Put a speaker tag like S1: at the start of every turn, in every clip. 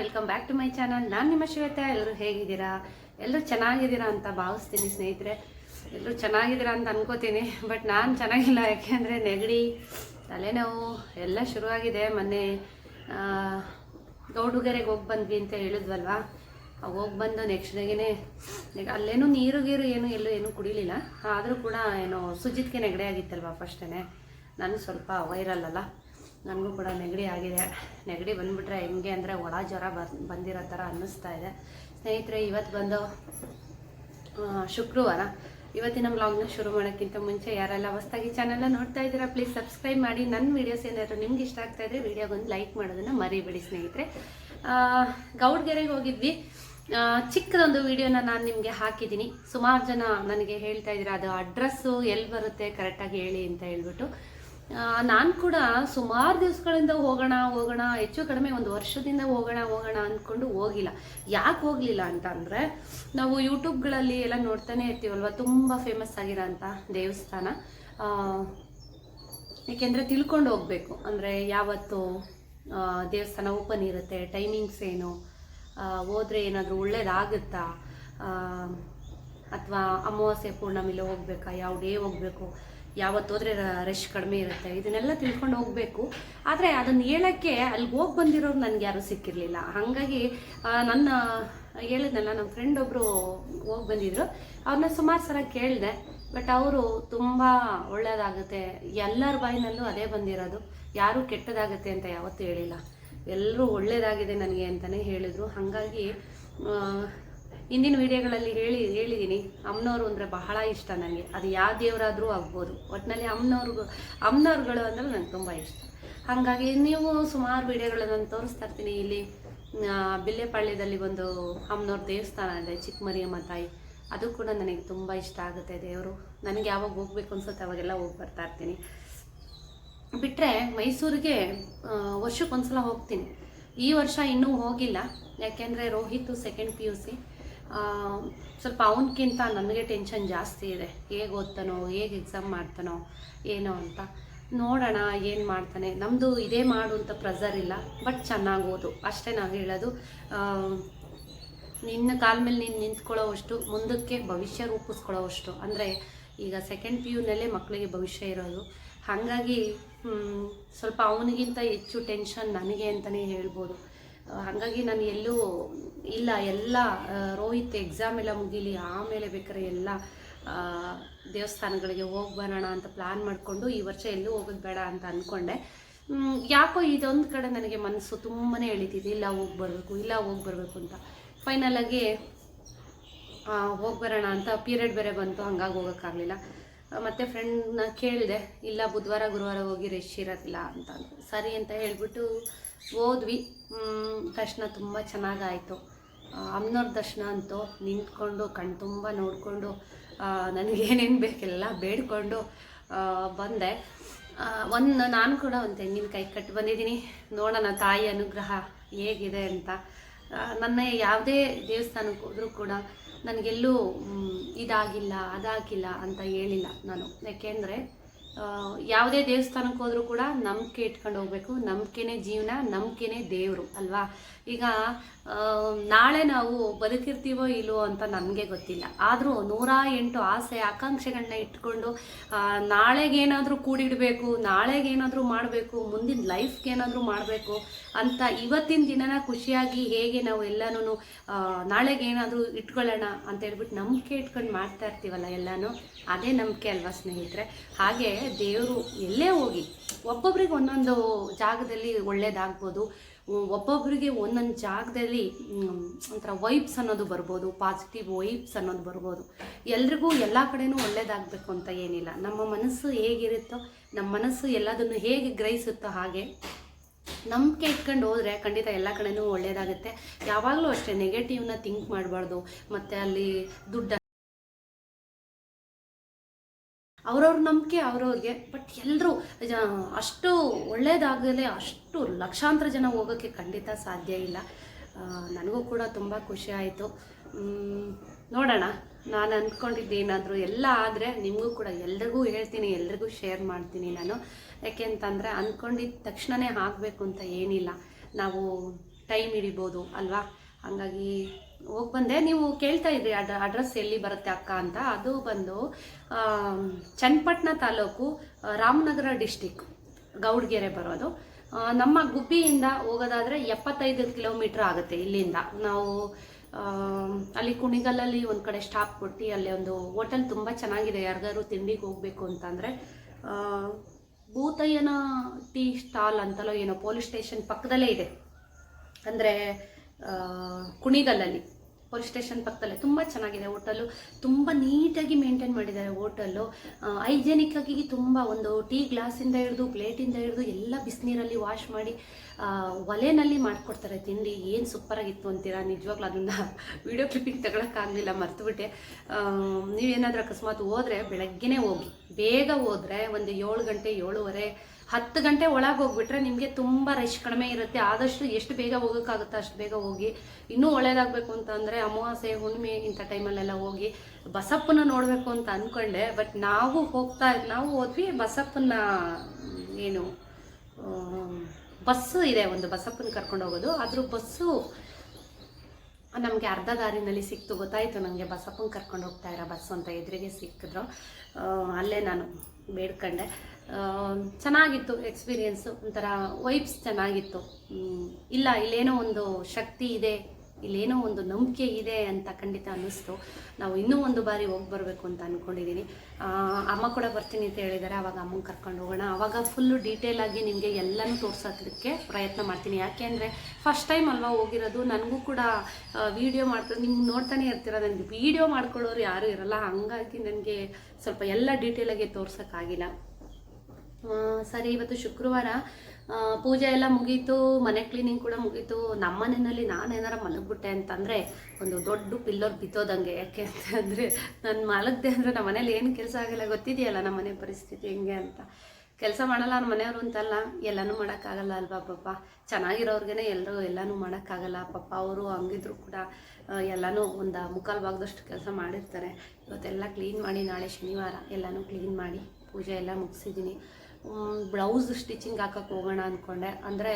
S1: Welcome back to my channel. ನಾನು ನಿಮ್ಮ ಶ್ವೇತಾ, ಎಲ್ಲರೂ ಹೇಗಿದ್ದೀರಾ? ಎಲ್ಲರೂ ಚೆನ್ನಾಗಿದ್ದೀರಾ ಅಂತ ಭಾವಿಸ್ತೀನಿ ಸ್ನೇಹಿತರೆ. ಎಲ್ಲರೂ ಚೆನ್ನಾಗಿದ್ದೀರಾ ಅಂತ ಅನ್ಕೋತೀನಿ, ಬಟ್ ನಾನು ಚೆನ್ನಾಗಿಲ್ಲ. ಯಾಕೆಂದರೆ ನೆಗಡಿ, ತಲೆನೋವು, ಎಲ್ಲ ಶುರುವಾಗಿದೆ. ಮೊನ್ನೆ ಗೌಡುಗೆರೆಗೆ ಹೋಗಿ ಬಂದ್ವಿ ಅಂತ ಹೇಳಿದ್ವಲ್ವಾ? ಹೋಗಿ ಬಂದು ನೆಕ್ಸ್ಟ್ ಡೇಗೆ ಅಲ್ಲೇನು ನೀರು, ಗೀರು ಏನು, ಎಲ್ಲೂ ಏನೂ ಕುಡಿಲಿಲ್ಲ. ಆದರೂ ಕೂಡ ಏನೋ ಸುಜಿತ್ಗೆ ನೆಗಡಿ ಆಗಿತ್ತಲ್ವ ಫಸ್ಟೇ ನಾನು ಸ್ವಲ್ಪ ವೈರಲ್ ಅಲ್ಲ. ನನಗೂ ಕೂಡ ನೆಗಡಿ ಆಗಿದೆ. ನೆಗಡಿ ಬಂದುಬಿಟ್ರೆ ಹೆಂಗೆ ಅಂದರೆ ಒಳ ಜ್ವರ ಬಂದಿರೋ ಥರ ಅನ್ನಿಸ್ತಾ ಇದೆ. ಸ್ನೇಹಿತರೆ ಇವತ್ತು ಬಂದು ಶುಕ್ರವಾರ. ಇವತ್ತಿನ ಬ್ಲಾಗ್ನ ಶುರು ಮಾಡೋಕ್ಕಿಂತ ಮುಂಚೆ ಯಾರೆಲ್ಲ ಹೊಸ್ದಾಗಿ ಚಾನೆಲ್ನ ನೋಡ್ತಾ ಇದ್ದೀರಾ ಪ್ಲೀಸ್ ಸಬ್ಸ್ಕ್ರೈಬ್ ಮಾಡಿ. ನನ್ನ ವೀಡಿಯೋಸ್ ಏನಾದರೂ ನಿಮ್ಗೆ ಇಷ್ಟ ಆಗ್ತಾ ಇದ್ರೆ ವೀಡಿಯೋಗೊಂದು ಲೈಕ್ ಮಾಡೋದನ್ನು ಮರಿಬೇಡಿ ಸ್ನೇಹಿತರೆ. ಗೌಡ್ಗೆರೆಗೆ ಹೋಗಿದ್ವಿ. ಚಿಕ್ಕದೊಂದು ವಿಡಿಯೋನ ನಾನು ನಿಮಗೆ ಹಾಕಿದ್ದೀನಿ. ಸುಮಾರು ಜನ ನನಗೆ ಹೇಳ್ತಾ ಇದ್ದೀರಾ, ಅದು ಅಡ್ರೆಸ್ಸು ಎಲ್ಲಿ ಬರುತ್ತೆ ಕರೆಕ್ಟಾಗಿ ಹೇಳಿ ಅಂತ ಹೇಳ್ಬಿಟ್ಟು. ನಾನು ಕೂಡ ಸುಮಾರು ದಿವಸಗಳಿಂದ ಹೋಗೋಣ ಹೋಗೋಣ, ಹೆಚ್ಚು ಕಡಿಮೆ ಒಂದು ವರ್ಷದಿಂದ ಹೋಗೋಣ ಹೋಗೋಣ ಅಂದ್ಕೊಂಡು ಹೋಗಿಲ್ಲ. ಯಾಕೆ ಹೋಗಲಿಲ್ಲ ಅಂತ ಅಂದರೆ, ನಾವು ಯೂಟ್ಯೂಬ್ಗಳಲ್ಲಿ ಎಲ್ಲ ನೋಡ್ತಾನೆ ಇರ್ತೀವಲ್ವ? ತುಂಬ ಫೇಮಸ್ ಆಗಿರೋಂಥ ದೇವಸ್ಥಾನ. ಏಕೆಂದರೆ ತಿಳ್ಕೊಂಡು ಹೋಗಬೇಕು. ಅಂದರೆ ಯಾವತ್ತು ದೇವಸ್ಥಾನ ಓಪನ್ ಇರುತ್ತೆ ಟೈಮಿಂಗ್ಸ್ ಏನು ಹೋದ್ರೆ ಏನಾದರೂ ಒಳ್ಳೇದಾಗುತ್ತಾ? ಅಥವಾ ಅಮಾವಾಸ್ಯೆ ಪೂರ್ಣಮಿಲೆ ಹೋಗಬೇಕಾ? ಯಾವ ಡೇ ಹೋಗಬೇಕು? ಯಾವತ್ತು ಹೋದ್ರೆ ರಶ್ ಕಡಿಮೆ ಇರುತ್ತೆ. ಇದನ್ನೆಲ್ಲ ತಿಳ್ಕೊಂಡು ಹೋಗಬೇಕು. ಆದರೆ ಅದನ್ನು ಹೇಳೋಕ್ಕೆ ಅಲ್ಲಿಗೆ ಹೋಗಿ ಬಂದಿರೋರು ನನಗೆ ಯಾರು ಸಿಕ್ಕಿರಲಿಲ್ಲ. ಹಾಗಾಗಿ ನನ್ನ, ಹೇಳಿದ್ನಲ್ಲ ನಮ್ಮ ಫ್ರೆಂಡ್ ಒಬ್ಬರು ಹೋಗಿ ಬಂದಿದ್ರು. ಅವ್ರನ್ನ ಸುಮಾರು ಸಲ ಕೇಳಿದೆ. ಬಟ್ ಅವರು ತುಂಬ ಒಳ್ಳೆಯದಾಗುತ್ತೆ ಎಲ್ಲರ ಬಾಯಿನಲ್ಲೂ ಅದೇ ಬಂದಿರೋದು. ಯಾರೂ ಕೆಟ್ಟದಾಗುತ್ತೆ ಅಂತ ಯಾವತ್ತೂ ಹೇಳಿಲ್ಲ. ಎಲ್ಲರೂ ಒಳ್ಳೆಯದಾಗಿದೆ ನನಗೆ ಅಂತಲೇ ಹೇಳಿದರು. ಹಾಗಾಗಿ ಇಂದಿನ ವಿಡಿಯೋಗಳಲ್ಲಿ ಹೇಳಿ ಹೇಳಿದ್ದೀನಿ ಅಮ್ಮನವರು ಅಂದರೆ ಬಹಳ ಇಷ್ಟ ನನಗೆ ಅದು ಯಾವ ದೇವರಾದರೂ ಆಗ್ಬೋದು. ಒಟ್ಟಿನಲ್ಲಿ ಅಮ್ಮನವ್ರಿಗೂ ಅಮ್ಮನವ್ರುಗಳು ಅಂದರೆ ನನಗೆ ತುಂಬ ಇಷ್ಟ. ಹಾಗಾಗಿ ನೀವು ಸುಮಾರು ವಿಡಿಯೋಗಳನ್ನು ನಾನು ತೋರಿಸ್ತಾ ಇರ್ತೀನಿ. ಇಲ್ಲಿ ಬಿಲ್ಲೆಪಾಳ್ಯದಲ್ಲಿ ಒಂದು ಅಮ್ಮನವ್ರ ದೇವಸ್ಥಾನ ಇದೆ, ಚಿಕ್ಕಮರಿಯಮ್ಮ ತಾಯಿ. ಅದು ಕೂಡ ನನಗೆ ತುಂಬ ಇಷ್ಟ ಆಗುತ್ತೆ ದೇವರು. ನನಗೆ ಯಾವಾಗ ಹೋಗ್ಬೇಕು ಅನ್ಸುತ್ತೆ ಅವಾಗೆಲ್ಲ ಹೋಗಿ ಬರ್ತಾ ಇರ್ತೀನಿ. ಬಿಟ್ಟರೆ ಮೈಸೂರಿಗೆ ವರ್ಷಕ್ಕೊಂದ್ಸಲ ಹೋಗ್ತೀನಿ. ಈ ವರ್ಷ ಇನ್ನೂ ಹೋಗಿಲ್ಲ. ಯಾಕೆಂದರೆ Rohit second P U C ಸ್ವಲ್ಪ ಅವನಕ್ಕಿಂತ ನನಗೆ ಟೆನ್ಷನ್ ಜಾಸ್ತಿ ಇದೆ. ಹೇಗೆ ಓದ್ತಾನೋ, ಹೇಗೆ ಎಕ್ಸಾಮ್ ಮಾಡ್ತಾನೋ, ಏನೋ ಅಂತ. ನೋಡೋಣ ಏನು ಮಾಡ್ತಾನೆ. ನಮ್ಮದು ಇದೇ ಮಾಡು ಅಂತ ಪ್ರೆಸರ್ ಇಲ್ಲ ಬಟ್ ಚೆನ್ನಾಗಿ ಓದು. ಅಷ್ಟೇ ನಾವು ಹೇಳೋದು ನಿನ್ನ ಕಾಲ ಮೇಲೆ ನೀನು ನಿಂತ್ಕೊಳ್ಳೋವಷ್ಟು ಮುಂದಕ್ಕೆ ಭವಿಷ್ಯ ರೂಪಿಸ್ಕೊಳ್ಳೋವಷ್ಟು ಅಂದರೆ ಈಗ ಸೆಕೆಂಡ್ ಪಿ ಯುನಲ್ಲೇ ಮಕ್ಕಳಿಗೆ ಭವಿಷ್ಯ ಇರೋದು. ಹಾಗಾಗಿ ಸ್ವಲ್ಪ ಅವನಿಗಿಂತ ಹೆಚ್ಚು ಟೆನ್ಷನ್ ನನಗೆ ಅಂತಲೇ ಹೇಳ್ಬೋದು. ಹಾಗಾಗಿ ನಾನು ಎಲ್ಲೂ ಇಲ್ಲ, ಎಲ್ಲ ರೋಹಿತ್ ಎಕ್ಸಾಮ್ ಎಲ್ಲ ಮುಗೀಲಿ, ಆಮೇಲೆ ಬೇಕಾದ್ರೆ ಎಲ್ಲ ದೇವಸ್ಥಾನಗಳಿಗೆ ಹೋಗಿ ಬರೋಣ ಅಂತ ಪ್ಲ್ಯಾನ್ ಮಾಡಿಕೊಂಡು ಈ ವರ್ಷ ಎಲ್ಲೂ ಹೋಗೋದು ಬೇಡ ಅಂತ ಅಂದ್ಕೊಂಡೆ ಯಾಕೋ ಇದೊಂದು ಕಡೆ ನನಗೆ ಮನಸ್ಸು ತುಂಬಾ ಎಳಿತಿದೆ, ಇಲ್ಲ ಹೋಗಿ ಬರಬೇಕು, ಇಲ್ಲ ಹೋಗಿ ಬರಬೇಕು ಅಂತ. ಫೈನಲಾಗಿ ಹೋಗಿ ಬರೋಣ ಅಂತ ಪೀರಿಯಡ್ ಬೇರೆ ಬಂತು, ಹಂಗಾಗಿ ಹೋಗೋಕ್ಕಾಗಲಿಲ್ಲ ಮತ್ತು ಫ್ರೆಂಡ್ನ ಕೇಳಿದೆ, ಇಲ್ಲ ಬುಧವಾರ, ಗುರುವಾರ ಹೋಗಿ ರೆಶ್ ಇರೋದಿಲ್ಲ ಅಂತ ಸರಿ ಅಂತ ಹೇಳಿಬಿಟ್ಟು ಹೋದ್ವಿ ದರ್ಶನ ತುಂಬ ಚೆನ್ನಾಗಾಯಿತು. ಅಮ್ಮನವ್ರ ದರ್ಶನ ಅಂತೂ ನಿಂತ್ಕೊಂಡು, ಕಣ್ ತುಂಬ ನೋಡಿಕೊಂಡು ನನಗೇನೇನು ಬೇಕೆಲ್ಲ ಬೇಡ್ಕೊಂಡು ಬಂದೆ. ಒಂದು, ನಾನು ಕೂಡ ಒಂದು ತೆಂಗಿನಕಾಯಿ ಕಟ್ಟು ಬಂದಿದ್ದೀನಿ. ನೋಡೋಣ ತಾಯಿ ಅನುಗ್ರಹ ಹೇಗಿದೆ ಅಂತ. ನನ್ನ ಯಾವುದೇ ದೇವಸ್ಥಾನಕ್ಕೆ ಹೋದರೂ ಕೂಡ ನನಗೆಲ್ಲೂ ಇದಾಗಿಲ್ಲ, ಅದಾಗಿಲ್ಲ ಅಂತ ಹೇಳಿಲ್ಲ ನಾನು. ಯಾಕೆಂದರೆ ಯಾವುದೇ ದೇವಸ್ಥಾನಕ್ಕೆ ಹೋದರೂ ಕೂಡ ನಂಬಿಕೆ ಇಟ್ಕೊಂಡು ಹೋಗ್ಬೇಕು. ನಂಬಿಕೆನೇ ಜೀವನ, ನಂಬಿಕೆನೇ ದೇವರು, ಅಲ್ವಾ? ಈಗ ನಾಳೆ ನಾವು ಬದುಕಿರ್ತೀವೋ ಇಲ್ವೋ ಅಂತ ನಮಗೆ ಗೊತ್ತಿಲ್ಲ. ಆದರೂ ನೂರ ಎಂಟು ಆಸೆ ಆಕಾಂಕ್ಷೆಗಳನ್ನ ಇಟ್ಕೊಂಡು ನಾಳೆಗೇನಾದರೂ ಕೂಡಿಡಬೇಕು, ನಾಳೆಗೇನಾದರೂ ಮಾಡಬೇಕು, ಮುಂದಿನ ಲೈಫ್ಗೇನಾದರೂ ಮಾಡಬೇಕು ಅಂತ ಇವತ್ತಿನ ದಿನನ ಖುಷಿಯಾಗಿ ಹೇಗೆ ನಾವು ಎಲ್ಲನೂ ನಾಳೆಗೇನಾದರೂ ಇಟ್ಕೊಳ್ಳೋಣ ಅಂತ ಹೇಳ್ಬಿಟ್ಟು ನಂಬಿಕೆ ಇಟ್ಕೊಂಡು ಮಾಡ್ತಾ ಇರ್ತೀವಲ್ಲ ಎಲ್ಲನೂ, ಅದೇ ನಂಬಿಕೆ ಅಲ್ವಾ ಸ್ನೇಹಿತರೆ? ಹಾಗೆ ದೇವರು ಎಲ್ಲೇ ಹೋಗಿ, ಒಬ್ಬೊಬ್ರಿಗೆ ಒಂದೊಂದು ಜಾಗದಲ್ಲಿ ಒಳ್ಳೇದಾಗ್ಬೋದು ಒಬ್ಬೊಬ್ಬರಿಗೆ ಒಂದೊಂದು ಜಾಗದಲ್ಲಿ ಒಂಥರ ವೈಬ್ಸ್ ಅನ್ನೋದು ಬರ್ಬೋದು ಪಾಸಿಟಿವ್ ವೈಬ್ಸ್ ಅನ್ನೋದು ಬರ್ಬೋದು. ಎಲ್ರಿಗೂ ಎಲ್ಲ ಕಡೆನೂ ಒಳ್ಳೇದಾಗಬೇಕು ಅಂತ ಏನಿಲ್ಲ. ನಮ್ಮ ಮನಸ್ಸು ಹೇಗಿರುತ್ತೋ, ನಮ್ಮ ಮನಸ್ಸು ಎಲ್ಲದನ್ನು ಹೇಗೆ ಗ್ರಹಿಸುತ್ತೋ ಹಾಗೆ, ನಂಬಿಕೆ ಇಟ್ಕೊಂಡು ಹೋದರೆ ಖಂಡಿತ ಎಲ್ಲ ಕಡೆನೂ ಒಳ್ಳೆಯದಾಗುತ್ತೆ ಯಾವಾಗಲೂ ಅಷ್ಟೇ ನೆಗೆಟಿವ್ನ ಥಿಂಕ್ ಮಾಡಬಾರ್ದು. ಮತ್ತು ಅಲ್ಲಿ ದುಡ್ಡು ಅವ್ರವ್ರ ನಂಬಿಕೆ ಅವ್ರವ್ರಿಗೆ. ಬಟ್ ಎಲ್ಲರೂ ಅಷ್ಟು ಒಳ್ಳೇದಾಗಲೇ ಅಷ್ಟು ಲಕ್ಷಾಂತರ ಜನ ಹೋಗೋಕ್ಕೆ ಖಂಡಿತ ಸಾಧ್ಯ ಇಲ್ಲ. ನನಗೂ ಕೂಡ ತುಂಬ ಖುಷಿ ಆಯಿತು. ನೋಡೋಣ. ನಾನು ಅಂದ್ಕೊಂಡಿದ್ದೇನಾದರೂ ಎಲ್ಲ ಆದರೆ ನಿಮಗೂ ಕೂಡ ಎಲ್ರಿಗೂ ಹೇಳ್ತೀನಿ, ಎಲ್ರಿಗೂ ಶೇರ್ ಮಾಡ್ತೀನಿ ನಾನು. ಯಾಕೆಂತಂದರೆ ಅಂದ್ಕೊಂಡಿದ್ದ ತಕ್ಷಣವೇ ಆಗಬೇಕು ಅಂತ ಏನಿಲ್ಲ. ನಾವು ಟೈಮ್ ಹಿಡಿಬೋದು, ಅಲ್ವಾ? ಹಂಗಾಗಿ ಹೋಗಿ ಬಂದೆ. ನೀವು ಕೇಳ್ತಾ ಇದ್ರಿ ಅಡ್ ಅಡ್ರೆಸ್ ಎಲ್ಲಿ ಬರುತ್ತೆ ಅಕ್ಕ ಅಂತ. ಅದು ಬಂದು ಚನ್ನಪಟ್ಟಣ ತಾಲೂಕು ರಾಮನಗರ ಡಿಸ್ಟಿಕ್, ಗೌಡ್ಗೆರೆ ಬರೋದು. ನಮ್ಮ ಗುಬ್ಬಿಯಿಂದ ಹೋಗೋದಾದರೆ ಎಪ್ಪತ್ತೈದು ಕಿಲೋಮೀಟ್ರ್ ಆಗುತ್ತೆ ಇಲ್ಲಿಂದ. ನಾವು ಅಲ್ಲಿ ಕುಣಿಗಲ್ಲಲ್ಲಿ ಒಂದು ಕಡೆ ಸ್ಟಾಪ್ ಕೊಟ್ಟು ಅಲ್ಲಿ ಒಂದು ಹೋಟೆಲ್ ತುಂಬ ಚೆನ್ನಾಗಿದೆ. ಯಾರಿಗಾದ್ರು ತಿಂಡಿಗೆ ಹೋಗಬೇಕು ಅಂತಂದರೆ ಭೂತಯ್ಯನ ಟೀ ಸ್ಟಾಲ್ ಅಂತಲೋ ಏನೋ ಪೊಲೀಸ್ ಸ್ಟೇಷನ್ ಪಕ್ಕದಲ್ಲೇ ಇದೆ. ಅಂದರೆ ಕುಣಿಗಲ್ಲಲ್ಲಿ ಪೊಲೀಸ್ ಸ್ಟೇಷನ್ ಪಕ್ಕದಲ್ಲೇ. ತುಂಬ ಚೆನ್ನಾಗಿದೆ ಹೋಟೆಲು ತುಂಬ ನೀಟಾಗಿ ಮೇಂಟೈನ್ ಮಾಡಿದ್ದಾರೆ ಹೋಟೆಲ್ಲು. ಹೈಜೆನಿಕ್ ಆಗಿ ತುಂಬ ಒಂದು ಟೀ ಗ್ಲಾಸಿಂದ ಹಿಡಿದು ಪ್ಲೇಟಿಂದ ಹಿಡಿದು ಎಲ್ಲ ಬಿಸಿನೀರಲ್ಲಿ ವಾಶ್ ಮಾಡಿ ಒಲೆನಲ್ಲಿ ಮಾಡಿಕೊಡ್ತಾರೆ ತಿಂಡಿ. ಏನು ಸೂಪರಾಗಿತ್ತು ಅಂತೀರಾ? ನಿಜವಾಗ್ಲೂ ಅದನ್ನು ವೀಡಿಯೋ ಕ್ಲಿಪ್ಪಿಂಗ್ ತಗೊಳಕ್ಕಾಗಲಿಲ್ಲ, ಮರ್ತುಬಿಟ್ಟೆ. ನೀವೇನಾದರೂ ಅಕಸ್ಮಾತ್ ಹೋದರೆ ಬೆಳಗ್ಗೆನೇ ಹೋಗಿ. ಬೇಗ ಹೋದರೆ ಒಂದು ಏಳು ಗಂಟೆ, ಏಳುವರೆ, ಹತ್ತು ಗಂಟೆ ಒಳಗೆ ಹೋಗ್ಬಿಟ್ರೆ ನಿಮಗೆ ತುಂಬ ರಶ್ ಕಡಿಮೆ ಇರುತ್ತೆ. ಆದಷ್ಟು ಎಷ್ಟು ಬೇಗ ಹೋಗೋಕ್ಕಾಗುತ್ತೆ ಅಷ್ಟು ಬೇಗ ಹೋಗಿ. ಇನ್ನೂ ಒಳ್ಳೇದಾಗಬೇಕು ಅಂತ ಅಂದರೆ ಅಮಾವಾಸ್ಯೆ, ಹುಣ್ಣಿಮೆ ಇಂಥ ಟೈಮಲ್ಲೆಲ್ಲ ಹೋಗಿ ಬಸಪ್ಪನ ನೋಡಬೇಕು ಅಂತ ಅಂದ್ಕೊಂಡೆ ಬಟ್ ನಾವು ಹೋಗ್ತಾ ನಾವು ಹೋದ್ವಿ ಬಸಪ್ಪನ ಏನು ಬಸ್ಸು ಇದೆ. ಒಂದು ಬಸಪ್ಪನ ಕರ್ಕೊಂಡು ಹೋಗೋದು. ಅದ್ರ ಬಸ್ಸು ನಮಗೆ ಅರ್ಧ ದಾರಿನಲ್ಲಿ ಸಿಕ್ತು. ಗೊತ್ತಾಯಿತು ನನಗೆ ಬಸಪ್ಪನ ಕರ್ಕೊಂಡು ಹೋಗ್ತಾ ಇರೋ ಬಸ್ಸು ಅಂತ ಎದುರಿಗೆ ಸಿಕ್ಕಿದ್ರು. ಅಲ್ಲೇ ನಾನು ಬೇಡ್ಕೊಂಡೆ. ಚೆನ್ನಾಗಿತ್ತು ಎಕ್ಸ್ಪೀರಿಯೆನ್ಸು ಒಂಥರ ವೈಬ್ಸ್ ಚೆನ್ನಾಗಿತ್ತು. ಇಲ್ಲ, ಇಲ್ಲೇನೋ ಒಂದು ಶಕ್ತಿ ಇದೆ ಇಲ್ಲೇನೋ ಒಂದು ನಂಬಿಕೆ ಇದೆ ಅಂತ ಖಂಡಿತ ಅನ್ನಿಸ್ತು. ನಾವು ಇನ್ನೂ ಒಂದು ಬಾರಿ ಹೋಗಿ ಬರಬೇಕು ಅಂತ ಅಂದ್ಕೊಂಡಿದ್ದೀನಿ ಅಮ್ಮ ಕೂಡ ಬರ್ತೀನಿ ಅಂತ ಹೇಳಿದ್ದಾರೆ ಅವಾಗ ಅಮ್ಮಂಗೆ ಕರ್ಕೊಂಡು ಹೋಗೋಣ. ಅವಾಗ ಫುಲ್ಲು ಡೀಟೇಲ್ ಆಗಿ ನಿಮಗೆ ಎಲ್ಲನೂ ತೋರ್ಸೋದಕ್ಕೆ ಪ್ರಯತ್ನ ಮಾಡ್ತೀನಿ. ಯಾಕೆ ಅಂದರೆ ಫಸ್ಟ್ ಟೈಮ್ ಅಲ್ವಾ ಹೋಗಿರೋದು? ನನಗೂ ಕೂಡ ವೀಡಿಯೋ ಮಾಡ್ಕೊಂಡು ನಿಮ್ಗೆ ನೋಡ್ತಾನೆ ಇರ್ತೀರ ನನಗೆ ವಿಡಿಯೋ ಮಾಡ್ಕೊಳ್ಳೋರು ಯಾರೂ ಇರಲ್ಲ. ಹಂಗಾಗಿ ನನಗೆ ಸ್ವಲ್ಪ ಎಲ್ಲ ಡೀಟೇಲಾಗಿ ತೋರ್ಸೋಕ್ಕಾಗಿಲ್ಲ. ಸರಿ, ಇವತ್ತು ಶುಕ್ರವಾರ. ಪೂಜೆ ಎಲ್ಲ ಮುಗೀತು, ಮನೆ ಕ್ಲೀನಿಂಗ್ ಕೂಡ ಮುಗೀತು. ನಮ್ಮ ಮನೆಯಲ್ಲಿ ನಾನು ಏನಾರ ಮಲಗ್ಬಿಟ್ಟೆ ಅಂತಂದರೆ ಒಂದು ದೊಡ್ಡ ಪಿಲ್ಲರ್ ಬಿತ್ತೋದಂಗೆ ಯಾಕೆ ಅಂತಂದರೆ ನಾನು ಮಲಗ್ದೆ ಅಂದರೆ ನಮ್ಮ ಮನೇಲಿ ಏನು ಕೆಲಸ ಆಗಿಲ್ಲ. ಗೊತ್ತಿದೆಯಲ್ಲ ನಮ್ಮ ಮನೆ ಪರಿಸ್ಥಿತಿ ಹೆಂಗೆ ಅಂತ. ಕೆಲಸ ಮಾಡಲ್ಲ ನಮ್ಮ ಮನೆಯವರು ಅಂತಲ್ಲ. ಎಲ್ಲನೂ ಮಾಡೋಕ್ಕಾಗಲ್ಲ ಅಲ್ವಾ ಪಾಪ. ಚೆನ್ನಾಗಿರೋರ್ಗೆ ಎಲ್ಲರೂ ಎಲ್ಲನೂ ಮಾಡೋಕ್ಕಾಗಲ್ಲ. ಪಾಪ ಅವರು ಹಂಗಿದ್ರು ಕೂಡ ಎಲ್ಲನೂ ಒಂದು ಮುಕ್ಕಾಲು ಭಾಗದಷ್ಟು ಕೆಲಸ ಮಾಡಿರ್ತಾರೆ. ಇವತ್ತೆಲ್ಲ ಕ್ಲೀನ್ ಮಾಡಿ ನಾಳೆ ಶನಿವಾರ ಎಲ್ಲನೂ ಕ್ಲೀನ್ ಮಾಡಿ ಪೂಜೆ ಎಲ್ಲ ಮುಗಿಸಿದ್ದೀನಿ ಬ್ಲೌಸ್ ಸ್ಟಿಚಿಂಗ್ ಹಾಕಕ್ಕೆ ಹೋಗೋಣ ಅಂದ್ಕೊಂಡೆ ಅಂದರೆ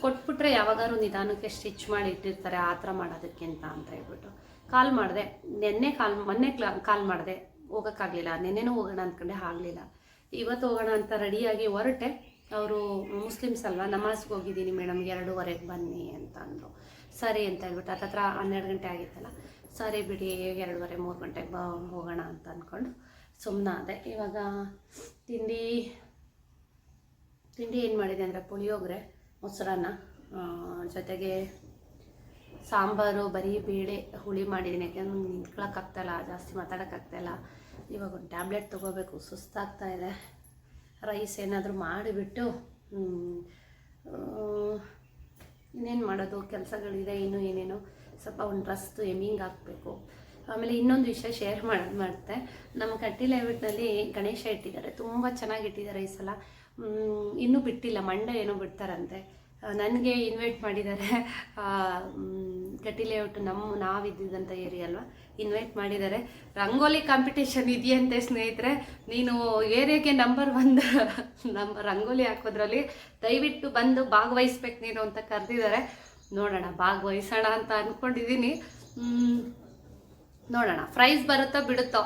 S1: ಕೊಟ್ಬಿಟ್ರೆ ಯಾವಾಗಾದ್ರೂ ನಿಧಾನಕ್ಕೆ ಸ್ಟಿಚ್ ಮಾಡಿ ಇಟ್ಟಿರ್ತಾರೆ, ಆ ಥರ ಮಾಡೋದಕ್ಕೆ ಅಂತ ಹೇಳ್ಬಿಟ್ಟು. ಕಾಲ್ ಮಾಡಿದೆ. ನಿನ್ನೆ ಕಾಲ್, ಮೊನ್ನೆ ಕ್ಲಾ, ಕಾಲ್ ಮಾಡಿದೆ. ಹೋಗೋಕ್ಕಾಗಲಿಲ್ಲ. ನಿನ್ನೆನೂ ಹೋಗೋಣ ಅಂದ್ಕೊಂಡೆ ಆಗಲಿಲ್ಲ. ಇವತ್ತು ಹೋಗೋಣ ಅಂತ ರೆಡಿಯಾಗಿ ಹೊರಟೆ. ಅವರು, ಮುಸ್ಲಿಮ್ಸ್ ಅಲ್ವಾ? ನಮಾಜ್ಗೆ ಹೋಗಿದ್ದೀನಿ ಮೇಡಮ್ ಎರಡೂವರೆಗೆ ಬನ್ನಿ ಅಂತ ಅಂದರು. ಸರಿ ಅಂತ ಹೇಳ್ಬಿಟ್ಟು, ಹತ್ತತ್ರ ಹನ್ನೆರಡು ಗಂಟೆ ಆಗಿತ್ತಲ್ಲ. ಸರಿ ಬಿಡಿ ಎರಡೂವರೆ, ಮೂರು ಗಂಟೆಗೆ ಬ, ಹೋಗೋಣ ಅಂತ ಅಂದ್ಕೊಂಡು ಸುಮ್ಮನೆ ಅದೇ ಇವಾಗ ತಿಂಡಿ ತಿಂಡಿ ಏನು ಮಾಡಿದೆ ಅಂದರೆ ಪುಳಿಯೋಗರೆ, ಮೊಸರನ್ನ ಜೊತೆಗೆ ಸಾಂಬಾರು, ಬರೀ ಬೇಳೆ ಹುಳಿ ಮಾಡಿದ್ದೀನಿ. ಯಾಕೆಂದ್ರೆ ನಿಂತ್ಕೊಳಕ್ಕಾಗ್ತಾಯಿಲ್ಲ ಜಾಸ್ತಿ ಮಾತಾಡೋಕ್ಕಾಗ್ತಾಯಿಲ್ಲ ಇವಾಗ ಒಂದು ಟ್ಯಾಬ್ಲೆಟ್ ತೊಗೋಬೇಕು, ಸುಸ್ತಾಗ್ತಾ ಇದೆ. ರೈಸ್ ಏನಾದರೂ ಮಾಡಿಬಿಟ್ಟು ಇನ್ನೇನು ಮಾಡೋದು? ಕೆಲಸಗಳಿದೆ, ಇನ್ನೂ ಏನೇನೋ. ಸ್ವಲ್ಪ ಒಂದು ಡ್ರೆಸ್ದು ಎಮಿಂಗ್ ಹಾಕಬೇಕು. ಆಮೇಲೆ ಇನ್ನೊಂದು ವಿಷಯ ಶೇರ್ ಮಾಡೋದು ಮಾಡುತ್ತೆ ನಮ್ಮ ಕಟ್ಟಿ ಲೇಔಟ್ನಲ್ಲಿ ಗಣೇಶ ಇಟ್ಟಿದ್ದಾರೆ. ತುಂಬ ಚೆನ್ನಾಗಿ ಇಟ್ಟಿದ್ದಾರೆ ಈ ಸಲ. ಇನ್ನೂ ಬಿಟ್ಟಿಲ್ಲ, ಮಂಡೆ ಏನೋ ಬಿಡ್ತಾರಂತೆ. ನನಗೆ ಇನ್ವೈಟ್ ಮಾಡಿದ್ದಾರೆ. ಲೇಔಟ್ ನಮ್ಮ ನಾವಿದ್ದಂಥ ಏರಿಯಾ ಅಲ್ವಾ? ಇನ್ವೈಟ್ ಮಾಡಿದ್ದಾರೆ. ರಂಗೋಲಿ ಕಾಂಪಿಟೇಷನ್ ಇದೆಯಂತೆ ಸ್ನೇಹಿತರೆ, ನೀನು ಏರಿಯಾಗೆ ನಂಬರ್ ಒನ್ ನಮ್ಮ ರಂಗೋಲಿ ಹಾಕೋದ್ರಲ್ಲಿ ದಯವಿಟ್ಟು ಬಂದು ಭಾಗವಹಿಸ್ಬೇಕು ನೀನು ಅಂತ ಕರೆದಿದ್ದಾರೆ. ನೋಡೋಣ, ಭಾಗವಹಿಸೋಣ ಅಂತ ಅಂದ್ಕೊಂಡಿದ್ದೀನಿ ನೋಡೋಣ ಪ್ರೈಸ್ ಬರುತ್ತೋ ಬಿಡುತ್ತೋ?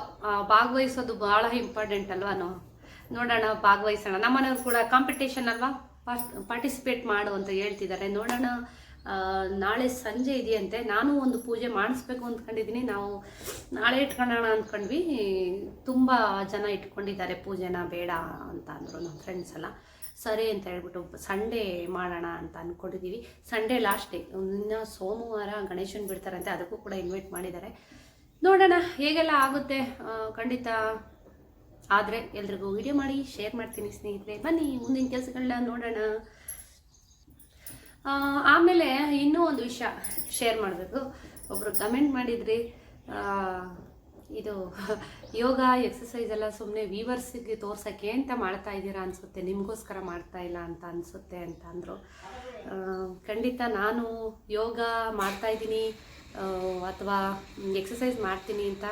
S1: ಭಾಗವಹಿಸೋದು ಭಾಳ ಇಂಪಾರ್ಟೆಂಟ್ ಅಲ್ವಾ ನೋ ನೋಡೋಣ, ಭಾಗವಹಿಸೋಣ. ನಮ್ಮನೆಯವ್ರು ಕೂಡ ಕಾಂಪಿಟೇಷನ್ ಅಲ್ವಾ? ಪಾರ್ಟಿಸಿಪೇಟ್ ಮಾಡು ಅಂತ ಹೇಳ್ತಿದ್ದಾರೆ. ನೋಡೋಣ ನಾಳೆ ಸಂಜೆ ಇದೆಯಂತೆ. ನಾನು ಒಂದು ಪೂಜೆ ಮಾಡಿಸ್ಬೇಕು ಅಂದ್ಕೊಂಡಿದ್ದೀನಿ. ನಾವು ನಾಳೆ ಇಟ್ಕೊಳ್ಳೋಣ ಅಂದ್ಕೊಂಡ್ವಿ. ತುಂಬ ಜನ ಇಟ್ಕೊಂಡಿದ್ದಾರೆ. ಪೂಜೆನ ಬೇಡ ಅಂತ ಅಂದರು ನಮ್ಮ ಫ್ರೆಂಡ್ಸ್ ಎಲ್ಲ. ಸರಿ ಅಂತ ಹೇಳ್ಬಿಟ್ಟು ಸಂಡೇ ಮಾಡೋಣ ಅಂತ ಅಂದ್ಕೊಂಡಿದ್ದೀವಿ ಸಂಡೇ ಲಾಸ್ಟ್ ಡೇ ಇನ್ನು ಸೋಮವಾರ ಗಣೇಶನ್ ಬಿಡ್ತಾರಂತೆ. ಅದಕ್ಕೂ ಕೂಡ ಇನ್ವೈಟ್ ಮಾಡಿದ್ದಾರೆ. ನೋಡೋಣ, ಹೇಗೆಲ್ಲ ಆಗುತ್ತೆ? ಖಂಡಿತ ಆದರೆ ಎಲ್ರಿಗೂ ವಿಡಿಯೋ ಮಾಡಿ ಶೇರ್ ಮಾಡ್ತೀನಿ ಸ್ನೇಹಿತರೆ. ಬನ್ನಿ, ಮುಂದಿನ ಕೆಲಸಗಳನ್ನ ನೋಡೋಣ. ಆಮೇಲೆ ಇನ್ನೂ ಒಂದು ವಿಷಯ ಶೇರ್ ಮಾಡಬೇಕು ಒಬ್ಬರು ಕಮೆಂಟ್ ಮಾಡಿದ್ರಿ ಇದು ಯೋಗ ಎಕ್ಸಸೈಸ್ ಎಲ್ಲ ಸುಮ್ಮನೆ ವೀವರ್ಸಿಗೆ ತೋರ್ಸೋಕ್ಕೆ ಅಂತ ಮಾಡ್ತಾ ಇದ್ದೀರಾ ಅನಿಸುತ್ತೆ. ನಿಮಗೋಸ್ಕರ ಮಾಡ್ತಾ ಇಲ್ಲ ಅಂತ ಅನಿಸುತ್ತೆ ಅಂತ ಅಂದರು. ಖಂಡಿತ ನಾನು ಯೋಗ ಮಾಡ್ತಾ ಇದ್ದೀನಿ. ಅಥವಾ ಎಕ್ಸಸೈಸ್ ಮಾಡ್ತೀನಿ ಅಂತ.